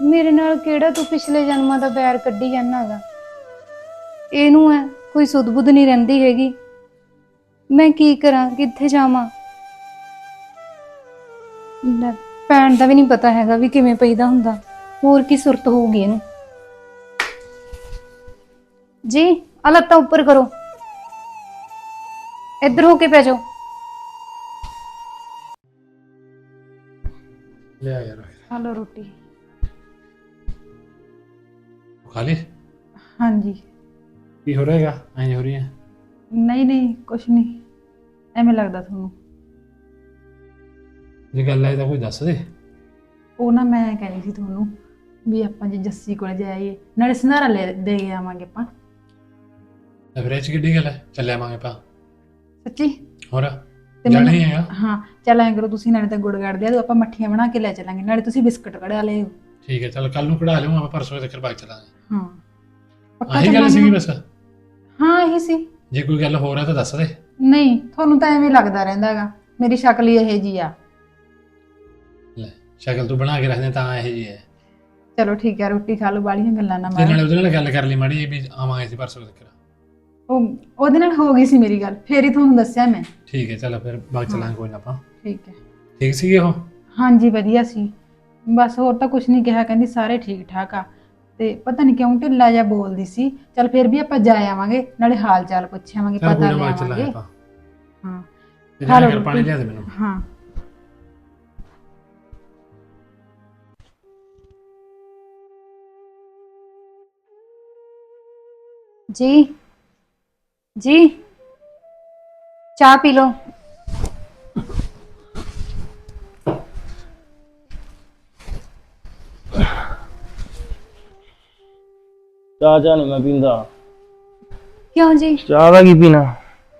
ਮੇਰੇ ਨਾਲ ਕਿਹੜਾ ਤੂੰ ਪਿਛਲੇ ਜਨਮਾਂ ਦਾ ਬੈਰ ਕੱਢੀ ਜਾਨਾਗਾ ਇਹਨੂੰ ਹੈ ਕੋਈ ਸੁਧ-ਬੁੱਧ ਨਹੀਂ ਰਹਿੰਦੀ ਹੈਗੀ। ਮੈਂ ਕੀ ਕਰਾਂ ਕਿੱਥੇ ਜਾਵਾਂ? ਲੈ, ਭੈਣ ਦਾ ਵੀ ਨਹੀਂ ਪਤਾ ਹੈਗਾ ਵੀ ਕਿਵੇਂ ਪਈਦਾ ਹੁੰਦਾ। ਹੋਰ ਕੀ ਸੁਰਤ ਹੋਊਗੀ ਇਹਨੂੰ? ਜੀ ਆ ਲੱਤਾਂ ਉੱਪਰ ਕਰੋ। ਇੱਧਰ ਹੋ ਕੇ ਪੈ ਜਾਓ। ਲਿਆ ਯਾਰ। ਖਾ ਲਓ ਰੋਟੀ। ਖਾ ਲਈ? ਹਾਂਜੀ। ਕੀ ਹੋ ਰਿਹਾ ਹੈਗਾ? ਐਂ ਹੋ ਰਹੀ ਹੈ। ਨਹੀਂ ਨਹੀਂ ਕੁਛ ਨਹੀਂ। ਐਵੇਂ ਲੱਗਦਾ ਤੁਹਾਨੂੰ। ਜੇ ਗੱਲ ਹੈ ਤਾਂ ਕੋਈ ਦੱਸ ਦੇ। ਉਹ ਨਾ ਮੈਂ ਕਹਿੰਦੀ ਸੀ ਤੁਹਾਨੂੰ ਵੀ ਆਪਾਂ ਜੇ ਜੱਸੀ ਕੋਲੇ ਜਾਈਏ ਨਾਲੇ ਸੰਧਾਰਾ ਲੈ ਦੇ ਕੇ ਆਵਾਂਗੇ ਆਪਾਂ। ਤਾਂ ਫਿਰ ਇਹ 'ਚ ਕਿੱਡੀ ਗੱਲ ਹੈ? ਚੱਲੇ ਆਵਾਂਗੇ ਪਾ ਸੱਚੀ? ਹੋਰ? ਤੇ ਜਾਣਾ ਮੈਨੂੰ- ਹੀ ਹੈਗਾ ਹਾਂ ਚੱਲ ਐਂ ਕਰੋ ਤੁਸੀਂ ਨਾਲੇ ਤਾਂ ਗੁੜ ਗੜ ਦਿਆ ਦਿਓ ਆਪਾਂ ਮੱਠੀਆਂ ਬਣਾ ਕੇ ਲੈ ਚੱਲਾਂਗੇ ਨਾਲੇ ਤੁਸੀਂ ਬਿਸਕਟ ਕਢਾ ਲਿਓ। ਠੀਕ ਹੈ ਚੱਲ ਕੱਲ ਨੂੰ ਕਢਾ ਲਿਓ ਆਪਾਂ ਪਰਸੋਂ ਤੱਕ ਬਾਅਦ ਚਲਾਂਗੇ। ਹਾਂ। ਪੱਕਾ ਆਹੀ ਗੱਲ ਚੱਲਾਂਗੇ ਸੀਗੀ ਨਾ? ਬਸ। ਹਾਂ ਇਹੀ ਸੀ। ਜੇ ਕੋਈ ਗੱਲ ਹੋ ਰਿਹਾ ਤਾਂ ਦੱਸ ਦੇ। ਨਹੀਂ ਤੁਹਾਨੂੰ ਤਾਂ ਐਵੇਂ ਲੱਗਦਾ ਰਹਿੰਦਾਗਾ ਮੇਰੀ ਸ਼ਕਲ ਹੀ ਇਹੋ ਜੀ ਆ। ਲੈ ਸ਼ਕਲ ਤੂੰ ਬਣਾ ਕੇ ਰੱਖਦੇ ਤਾਂ ਇਹ ਜੀ ਹੈ। ਚਲੋ ਠੀਕ ਹੈ ਰੋਟੀ ਖਾ ਲਓ ਬਾਲੀਆਂ ਗੱਲਾਂ ਨਾ ਤੇ ਮਾਰੋ। ਨਾਲੇ ਉਹਦੇ ਨਾਲ ਗੱਲ ਕਰ ਲਈ ਮਾੜੀ ਜਿਹੀ ਵੀ ਆਵਾਂਗੇ ਅਸੀਂ ਪਰਸੋਂ ਤੱਕ ਉਹ ਉਹਦੇ ਨਾਲ ਹੋ ਗਈ ਸੀ ਮੇਰੀ ਗੱਲ ਫੇਰ ਹੀ ਤੁਹਾਨੂੰ ਦੱਸਿਆ ਮੈਂ। ਠੀਕ ਹੈ ਚੱਲ ਫਿਰ ਬਾਅਦ ਚਲਾਂਗੇ ਕੋਈ ਨਾ ਆਪਾਂ। ਠੀਕ ਹੈ। ਠੀਕ ਸੀਗੇ ਉਹ? ਹਾਂਜੀ ਵਧੀਆ ਸੀ। ਬਸ ਹੋਰ ਤਾਂ ਕੁਝ ਨਹੀਂ ਕਿਹਾ ਕਹਿੰਦੀ ਸਾਰੇ ਠੀਕ ਠਾਕ ਆ। ਤੇ ਪਤਾ ਨਹੀਂ ਕਿਉਂ ਢਿੱਲਾ ਜਿਹਾ ਬੋਲਦੀ ਸੀ। ਚਲ ਫਿਰ ਵੀ ਆਪਾਂ ਜਾ ਆਵਾਂਗੇ ਨਾਲੇ ਹਾਲ ਚਾਲ ਪੁੱਛ ਆਵਾਂਗੇ ਚੱਲ ਕੋਈ ਪਤਾ ਨਾ ਬਾਅਦ ਚਲਾਂਗੇ ਲਿਆਵਾਂਗੇ ਆਪਾਂ। ਹਾਂ। ਤੇ ਜਾ ਪਾਣੀ। ਲਿਆ ਦੇ ਮੈਨੂੰ। ਹਾਂ। ਜੀ। ਜੀ। ਚਾਹ ਪੀ ਲਓ। ਚਾਹ ਚਾਹ ਨਹੀਂ ਮੈਂ ਪੀਂਦਾ। ਕਿਉਂ ਜੀ? ਚਾਹ ਦਾ ਕੀ ਪੀਣਾ?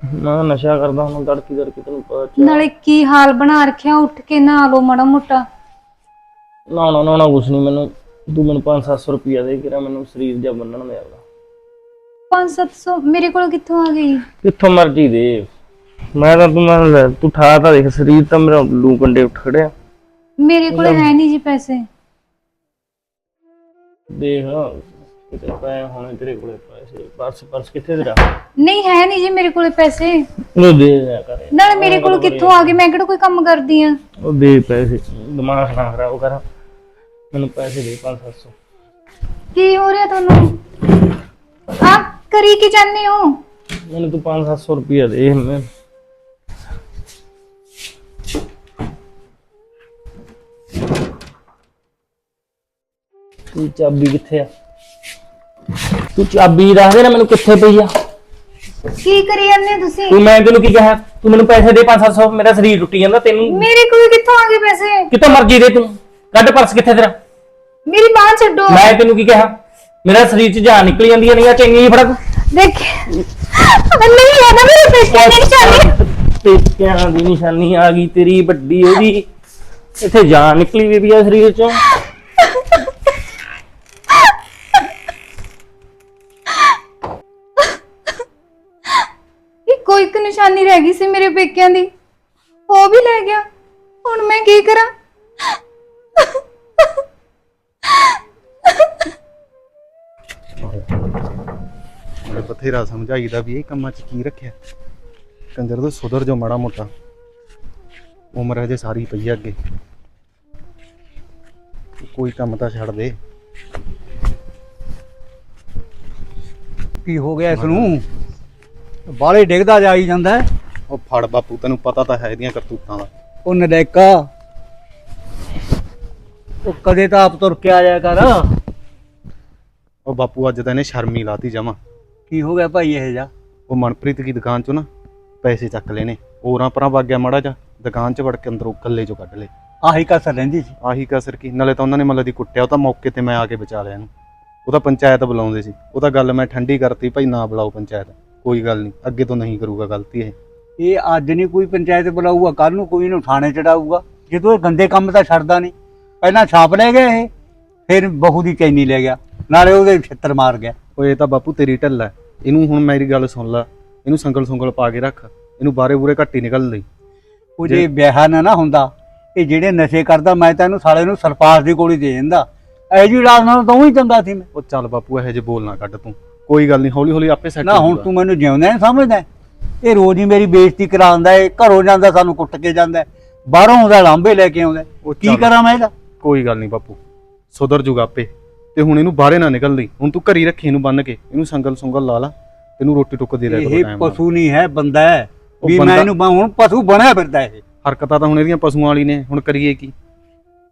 ਮੈਂ ਨਸ਼ਾ ਕਰਦਾ ਹੁਣ ਤੜਕੀ ਤੜਕੀ ਤੈਨੂੰ ਪਤਾ ਚਾਹ। ਨਾਲੇ ਕੀ ਹਾਲ ਬਣਾ ਰੱਖਿਆ ਉੱਠ ਕੇ ਨਹਾ ਲਓ ਮਾੜਾ ਮੋਟਾ। ਨਾ ਨਾ ਨਾ ਨਾ ਕੁਛ ਨਹੀਂ ਮੈਨੂੰ ਤੂੰ ਮੈਨੂੰ 5-700 ਰੁਪਿਆ ਦੇ ਕੇ ਮੈਨੂੰ ਸਰੀਰ ਜਿਹਾ ਬੰਨਣ ਦੇ ਆਪਦਾ 5-700 ਮੇਰੇ ਕੋਲ ਕਿੱਥੋਂ ਆ ਗਈ? ਕਿੱਥੋਂ ਮਰਜ਼ੀ ਦੇ। ਮੈਂ ਤਾਂ ਤੂੰ ਮੈਨੂੰ ਲੈ- ਤੂੰ ਠਾ ਤਾਂ ਦੇਖ ਸਰੀਰ ਤਾਂ ਮੇਰਾ ਲੂ ਕੰਡੇ ਉੱਠ ਖੜਿਆ। ਮੇਰੇ ਕੋਲ ਹੈ ਨਹੀਂ ਜੀ ਪੈਸੇ। ਦੇਖ ਕਿਤੇ ਪਏ ਹੋਣੇ ਤੇਰੇ ਕੋਲੇ ਪੈਸੇ। ਪਰਸ ਪਰਸ ਕਿੱਥੇ ਤੇਰਾ? ਨਹੀਂ ਹੈ ਨਹੀਂ ਜੀ ਮੇਰੇ ਕੋਲ ਪੈਸੇ। ਉਹ ਦੇ ਦਿਆ ਕਰੇ। ਨਾਲੇ ਮੇਰੇ ਕੋਲ ਕਿੱਥੋਂ ਆ ਗਏ ਮੈਂ ਕਿਹੜਾ ਕੋਈ ਕੰਮ ਕਰਦੀ ਆ? ਉਹ ਦੇ ਪੈਸੇ। ਦਿਮਾਗ ਨਾ ਖਰਾਬ ਕਰ। ਮੈਨੂੰ ਪੈਸੇ ਦੇ 5-700 ਕੀ ਹੋ ਰਿਹਾ ਤੁਹਾਨੂੰ? ਆ ਕਰੀ ਕੀ ਜਾਂਦੇ ਹੋ? ਮੈਨੂੰ ਤੂੰ 5-700 ਰੁਪਿਆ ਦੇ ਮੈਂ ਤੂੰ ਚਾਬੀ ਕਿੱਥੇ ਆ? ਤੂੰ ਚਾਬੀ ਦੱਸ ਦੇ ਨਾ ਮੈਨੂੰ ਕਿੱਥੇ ਪਈ ਆ? ਕੀ ਕਰੀ ਜਾਂਦੇ ਹੋ ਤੁਸੀਂ? ਤੂੰ ਮੈਂ ਤੈਨੂੰ ਕੀ ਕਿਹਾ? ਤੂੰ ਮੈਨੂੰ ਪੈਸੇ ਦੇ 5-700 ਮੇਰਾ ਸਰੀਰ ਟੁੱਟੀ ਜਾਂਦਾ ਤੈਨੂੰ ਮੇਰੇ ਕੋਲ ਕਿੱਥੋਂ ਆ ਗਏ ਪੈਸੇ? ਕਿਤੋਂ ਮਰਜ਼ੀ ਦੇ ਤੂੰ? ਕੱਢ ਪਰਸ ਕਿੱਥੇ ਤੇਰਾ? ਮੇਰੀ ਬਾਹ ਛੱਡੋ। ਮੈਂ ਤੈਨੂੰ ਕੀ ਕਿਹਾ? ਮੇਰਾ ਸਰੀਰ 'ਚ ਜਾਨ ਨਿਕਲੀ ਜਾਂਦੀ ਹੈ ਨਹੀਂ ਆ ਚੰਗੀ ਫੜਾ ਦੇਖ ਨਹੀਂ ਹੈ ਨਾ ਮੇਰੇ ਪੈਸੇ ਨਹੀਂ ਚਾਹੀਦੇ ਪੇਕਿਆਂ ਦੀ ਨਿਸ਼ਾਨੀ ਆ ਗਈ ਤੇਰੀ ਵੱਡੀ ਉਹਦੀ। ਇੱਥੇ ਜਾਨ ਨਿਕਲੀ ਵੀ ਵੀ ਆ ਸਰੀਰ ਚੋਂ। ਇਹ ਕੋਈ ਇੱਕ ਨਿਸ਼ਾਨੀ ਰਹਿ ਗਈ ਸੀ ਮੇਰੇ ਪੇਕਿਆਂ ਦੀ। ਉਹ ਵੀ ਲੈ ਗਿਆ। ਹੁਣ ਮੈਂ ਕੀ ਕਰਾਂ? ਯਾਰ ਬਥੇਰਾ ਸਮਝਾਈਦਾ ਵੀ ਇਹ ਕੰਮਾਂ 'ਚ ਕੀ ਰੱਖਿਆ। ਕੰਜਰ ਤੋਂ ਸੁਧਰ ਜੋ ਮਾੜਾ ਮੋਟਾ। ਉਮਰ ਹਜੇ ਸਾਰੀ ਪਈ ਆ ਅੱਗੇ। ਕੋਈ ਕੰਮ ਤਾਂ ਛੱਡ ਦੇ। ਕੀ ਹੋ ਗਿਆ ਇਸ ਨੂੰ? ਬਾਲੇ ਡਿੱਗਦਾ ਜਾਈ ਜਾਂਦਾ। ਹੈ। ਉਹ ਫੜ ਬਾਪੂ ਤੈਨੂੰ ਪਤਾ ਤਾਂ ਹੈ ਇਹਦੀਆਂ ਕਰਤੂਤਾਂ ਦਾ। ਉਹ ਨਡੈਕਾ ਉਹ ਕਦੇ ਤਾਂ ਆਪ ਤੁਰ ਕੇ ਆ ਜਾਇਆ ਕਰ। ਉਹ ਬਾਪੂ ਅੱਜ ਤਾਂ ਇਹਨੇ ਸ਼ਰਮੀ ਲਾਤੀ ਜਮਾ। ਕੀ ਹੋ ਗਿਆ ਭਾਈ ਇਹ ਜਾ ਉਹ ਮਨਪ੍ਰੀਤ ਦੀ ਦੁਕਾਨ 'ਚੋਂ ਨਾ ਪੈਸੇ ਚੱਕ ਲੈਨੇ ਹੋਰਾਂ ਪਰਾਂ ਵਗ ਗਿਆ ਮਾੜਾ ਜਾ ਦੁਕਾਨ 'ਚ ਵੜ ਕੇ ਅੰਦਰੋਂ ਕੱਲੇ 'ਚੋਂ ਕੱਢ ਲਏ। ਆਹੀ ਕਸਰ ਰਹਿੰਦੀ ਸੀ। ਆਹੀ ਕਸਰ ਕੀ? ਨਾਲੇ ਤਾਂ ਉਹਨਾਂ ਨੇ ਮਤਲਬ ਦੀ ਕੁੱਟਿਆ ਉਹ ਤਾਂ ਮੌਕੇ ਤੇ ਮੈਂ ਆ ਕੇ ਬਚਾ ਲਿਆ ਇਹਨੂੰ। ਉਹ ਤਾਂ ਪੰਚਾਇਤ ਬੁਲਾਉਂਦੇ ਸੀ। ਉਹ ਤਾਂ ਗੱਲ ਮੈਂ ਠੰਡੀ ਕਰਤੀ ਭਾਈ ਨਾ ਬੁਲਾਓ ਪੰਚਾਇਤ। ਕੋਈ ਗੱਲ ਨਹੀਂ ਅੱਗੇ ਤੋਂ ਨਹੀਂ ਕਰੂਗਾ ਗਲਤੀ ਇਹ। ਇਹ ਅੱਜ ਨਹੀਂ ਕੋਈ ਪੰਚਾਇਤ ਬੁਲਾਊਗਾ ਕੱਲ ਨੂੰ ਕੋਈ ਇਹਨੂੰ ਥਾਣੇ ਚੜਾਊਗਾ। ਜਦੋਂ ਇਹ ਗੰਦੇ ਕੰਮ ਤਾਂ ਛੱਡਦਾ ਨਹੀਂ। ਪਹਿਲਾਂ ਛਾਪ ਲੈ ਗਿਆ ਇਹ ਫਿਰ ਬਹੂ ਦੀ ਚੈਨੀ ਲੈ ਗਿਆ। ਨਾਲੇ ਉਹਦੇ ਛਿੱਤਰ ਮਾਰ ਗਿਆ। ਉਹ ਇਹ ਤਾਂ ਬਾਪੂ ਤੇਰੀ ਢੱਲ ਹੈ ਇਹਨੂੰ ਹੁਣ ਮੇਰੀ ਗੱਲ ਸੁਣ ਲੈ। ਇਹਨੂੰ ਸੰਗਲ ਸੰਗਲ ਪਾ ਕੇ ਰੱਖ। ਇਹਨੂੰ ਬਾਰੇ ਬੂਰੇ ਘੱਟ ਹੀ ਨਿਕਲ ਲਈ ਉਹ ਜੇ ਵਿਆਹ ਨਾ ਨਾ ਹੁੰਦਾ ਇਹ ਜਿਹੜੇ ਨਸ਼ੇ ਕਰਦਾ ਮੈਂ ਤਾਂ ਇਹਨੂੰ ਸਾਲੇ ਨੂੰ ਸਰਪਾਸ ਦੀ ਗੋਲੀ ਦੇ ਦਿੰਦਾ। ਐ ਜੀ ਰਾਤ ਨਾਲ ਤਾਂ ਹੀ ਚੰਗਾ ਸੀ ਮੈਂ। ਉਹ ਚੱਲ ਬਾਪੂ ਇਹੋ ਜਿਹੇ ਬੋਲ ਨਾ ਕੱਢ ਤੂੰ। ਕੋਈ ਗੱਲ ਨਹੀਂ ਹੌਲੀ ਹੌਲੀ ਆਪੇ ਸੈੱਟ ਨਾ ਹੁਣ ਤੂੰ ਮੈਨੂੰ ਜਿਉਂਦਾ ਨਹੀਂ ਸਮਝਦਾ? ਇਹ ਰੋਜ਼ ਹੀ ਮੇਰੀ ਬੇਇੱਜ਼ਤੀ ਕਰਾਉਂਦਾ ਏ ਘਰੋਂ ਜਾਂਦਾ ਸਾਨੂੰ ਕੁੱਟ ਕੇ ਜਾਂਦਾ ਬਾਹਰੋਂ ਆਉਂਦਾ ਲਾਂਬੇ ਲੈ ਕੇ ਆਉਂਦਾ। ਉਹ ਕੀ। ਕਰਾਂ ਮੈਂ ਇਹਦਾ? ਕੋਈ ਗੱਲ ਨਹੀਂ ਬਾਪੂ। ਸੁਧਰ ਜੂਗਾ ਆਪੇ। ਤੇ ਹੁਣ ਇਹਨੂੰ ਬਾਹਰੇ ਨਾ ਨਿਕਲ ਲਈ ਹੁਣ ਤੂੰ ਘਰੀ ਰੱਖੀ ਇਹਨੂੰ ਬੰਨ ਕੇ ਇਹਨੂੰ ਸੰਗਲ ਸੰਗਲ ਲਾ ਲਾ ਤੈਨੂੰ ਰੋਟੀ ਟੁੱਕ ਦੇ ਕਰੋ ਇਹ। ਪਸ਼ੂ ਨਹੀਂ ਹੈ ਬੰਦਾ ਹੈ। ਵੀ ਮੈਂ ਇਹਨੂੰ ਹੁਣ ਪਸ਼ੂ ਬਣਿਆ ਫਿਰਦਾ ਇਹ। ਹਰਕਤਾਂ ਤਾਂ ਹੁਣ ਇਹਦੀਆਂ ਪਸ਼ੂਆਂ ਵਾਲੀ ਨੇ ਹੁਣ ਕਰੀਏ ਕੀ?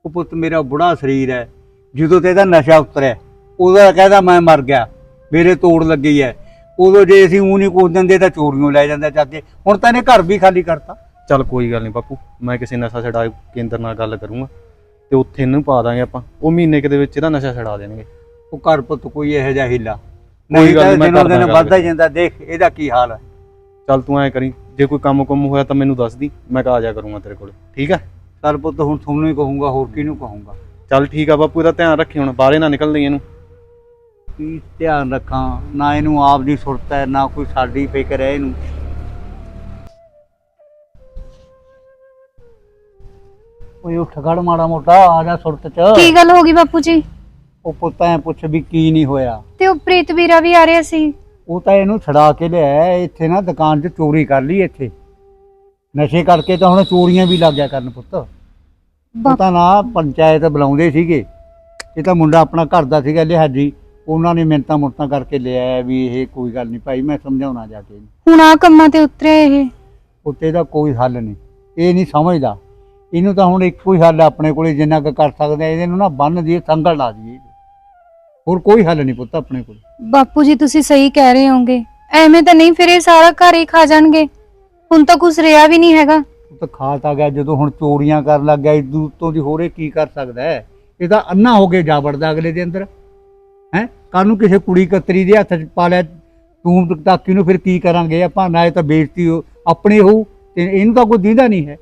ਉਹ ਪੁੱਤ ਮੇਰਾ ਬੁੜਾ ਸਰੀਰ ਹੈ ਜਦੋਂ ਤੇ ਇਹਦਾ ਨਸ਼ਾ ਉਤਰਿਆ ਉਹਦਾ ਕਹਿੰਦਾ ਮੈਂ ਮਰ ਗਿਆ ਮੇਰੇ ਤੋੜ ਲੱਗੀ ਹੈ। ਉਦੋਂ ਜੇ ਅਸੀਂ ਉਹ ਨਹੀਂ ਕੁਝ ਦਿੰਦੇ ਤਾਂ ਚੋਰੀਆਂ ਲੈ ਜਾਂਦਾ ਚੱਕ ਕੇ ਹੁਣ ਤਾਂ ਇਹਨੇ ਘਰ ਵੀ ਖਾਲੀ ਕਰਤਾ। ਚੱਲ ਕੋਈ ਗੱਲ ਨਹੀਂ ਬਾਪੂ ਮੈਂ ਕਿਸੇ ਨਸ਼ਾ ਛਡਾ ਕੇਂਦਰ ਨਾਲ ਗੱਲ ਕਰੂੰਗਾ। ਤੇ ਉੱਥੇ ਇਹਨੂੰ ਪਾ ਦਾਂਗੇ ਆਪਾਂ। ਉਹ ਮਹੀਨੇ ਕੁ ਦੇ ਵਿੱਚ ਇਹਦਾ ਨਸ਼ਾ ਛਡਾ ਦੇਣਗੇ। ਉਹ ਘਰ ਪੁੱਤ ਕੋਈ ਇਹੋ ਜਿਹਾ ਹਿੱਲਾ। ਕੋਈ ਨਹੀਂ ਗੱਲ ਤਾਂ ਮੈਂ ਦਿਨੋਂ ਕਰਦਾ ਦਿਨ ਵੱਧਦਾ ਹੀ ਜਾਂਦਾ ਦੇਖ ਇਹਦਾ ਕੀ ਹਾਲ ਹੈ। ਚੱਲ ਤੂੰ ਐ ਕਰੀ ਜੇ ਕੋਈ ਕੰਮ ਕੁੰਮ ਹੋਇਆ ਤਾਂ ਮੈਨੂੰ ਦੱਸ ਦੀ ਮੈਂ ਆ ਜਾ ਕਰੂੰਗਾ ਤੇਰੇ ਕੋਲ ਠੀਕ ਹੈ? ਚੱਲ ਪੁੱਤ ਹੁਣ ਤੁਹਾਨੂੰ ਹੀ ਕਹੂੰਗਾ ਹੋਰ ਕਿਹਨੂੰ ਕਹੂੰਗਾ? ਚੱਲ ਠੀਕ ਆ ਬਾਪੂ ਇਹਦਾ ਧਿਆਨ ਰੱਖੀ ਹੁਣ ਬਾਹਰੇ ਨਾ ਨਿਕਲ ਲਈ ਇਹਨੂੰ। ਕੀ ਧਿਆਨ ਰੱਖਾਂ ਨਾ ਇਹਨੂੰ ਆਪ ਦੀ ਸੁਰਤ ਹੈ ਨਾ ਕੋਈ ਸਾਡੀ ਫਿਕਰ ਹੈ ਇਹਨੂੰ। ਓਏ ਉੱਠ ਖੜ ਮਾੜਾ ਮੋਟਾ ਆ ਜਾ ਸੁਰਤ ਚ। ਕੀ ਗੱਲ ਹੋ ਗਈ ਬਾਪੂ ਜੀ? ਉਹ ਪੁੱਤ ਐ ਪੁੱਛ ਵੀ ਕੀ ਨਹੀਂ ਹੋਇਆ। ਤੇ ਉਹ ਪ੍ਰੀਤ ਵੀਰਾ ਵੀ ਆ ਰਿਹਾ ਸੀ। ਉਹ ਤਾਂ ਇਹਨੂੰ ਛੜਾ ਕੇ ਲਿਆ ਇੱਥੇ ਨਾ ਦੁਕਾਨ 'ਚ ਚੋਰੀ ਕਰ ਲਈ ਇੱਥੇ। ਨਸ਼ੇ ਕਰਕੇ ਤਾਂ ਹੁਣ ਚੋਰੀਆਂ ਵੀ ਲੱਗ ਗਿਆ ਕਰਨ ਪੁੱਤ। ਉਹ ਬਾਪ- ਤਾਂ ਨਾ ਪੰਚਾਇਤ ਬੁਲਾਉਂਦੇ ਸੀਗੇ। ਇਹ ਤਾਂ ਮੁੰਡਾ ਆਪਣਾ ਘਰ ਦਾ ਸੀਗਾ ਲਿਹਾਜੀ। ਉਹਨਾਂ ਨੇ ਮਿੰਤਾਂ ਮੁਰਤਾਂ ਕਰਕੇ ਲਿਆ ਵੀ ਇਹ ਕੋਈ ਗੱਲ ਨਹੀਂ ਭਾਈ ਮੈਂ ਸਮਝਾਉਣਾ ਜਾ ਕੇ। ਇਹਨੂੰ। ਹੁਣ ਆ ਕੰਮਾਂ ਤੇ ਉਤਰਿਆ ਇਹ। ਉੱਤੇ ਦਾ ਕੋਈ ਹੱਲ ਨਹੀਂ। ਇਹ ਨਹੀਂ ਸਮਝਦਾ। ਇਹਨੂੰ ਤਾਂ ਹੁਣ ਇੱਕੋ ਹੀ ਹੱਲ ਆ ਆਪਣੇ ਕੋਲੇ ਜਿੰਨਾ ਕੁ ਕਰ ਸਕਦੇ ਆ ਇਹਦੇ ਨੂੰ ਨਾ ਬੰਨ ਦੀਏ ਸੰਗਲ ਲਾ ਦਈਏ ਹੋਰ ਕੋਈ ਹੱਲ ਨਹੀਂ ਪੁੱਤ ਆਪਣੇ ਕੋਲ। ਬਾਪੂ ਜੀ ਤੁਸੀਂ ਸਹੀ ਕਹਿ ਰਹੇ ਹੋਗੇ ਐਵੇਂ ਤਾਂ ਨਹੀਂ ਫਿਰ ਇਹ ਸਾਰਾ ਘਰ ਹੀ ਖਾ ਜਾਣਗੇ। ਹੁਣ ਤਾਂ ਕੁਝ ਰਿਹਾ ਵੀ ਨਹੀਂ ਹੈਗਾ। ਉਹ ਤਾਂ ਖਾ ਤਾ ਗਿਆ ਜਦੋਂ ਹੁਣ ਚੋਰੀਆਂ ਕਰਨ ਲੱਗ ਗਿਆ ਇਦੋਂ ਉੱਤੋਂ ਦੀ ਹੋਰੇ ਕੀ ਕਰ ਸਕਦਾ ਹੈ? ਇਹ ਤਾਂ ਅੰਨਾ ਹੋ ਕੇ ਜਾ ਵੜਦਾ ਅਗਲੇ ਦੇ ਅੰਦਰ। ਹੈ? ਕੱਲ ਨੂੰ ਕਿਸੇ ਕੁੜੀ ਕਤਰੀ ਦੇ ਹੱਥ 'ਚ ਪਾ ਲਿਆ ਤੂੰ ਤਾਕੀ ਨੂੰ ਫਿਰ ਕੀ ਕਰਾਂਗੇ ਆਪਾਂ? ਨਾ ਇਹ ਤਾਂ ਬੇਇੱਜ਼ਤੀ ਹੋ- ਆਪਣੀ ਹੋਊ ਤੇ ਇਹਨੂੰ ਤਾਂ ਕੋਈ ਦੀਂਦਾ ਨਹੀਂ ਹੈ।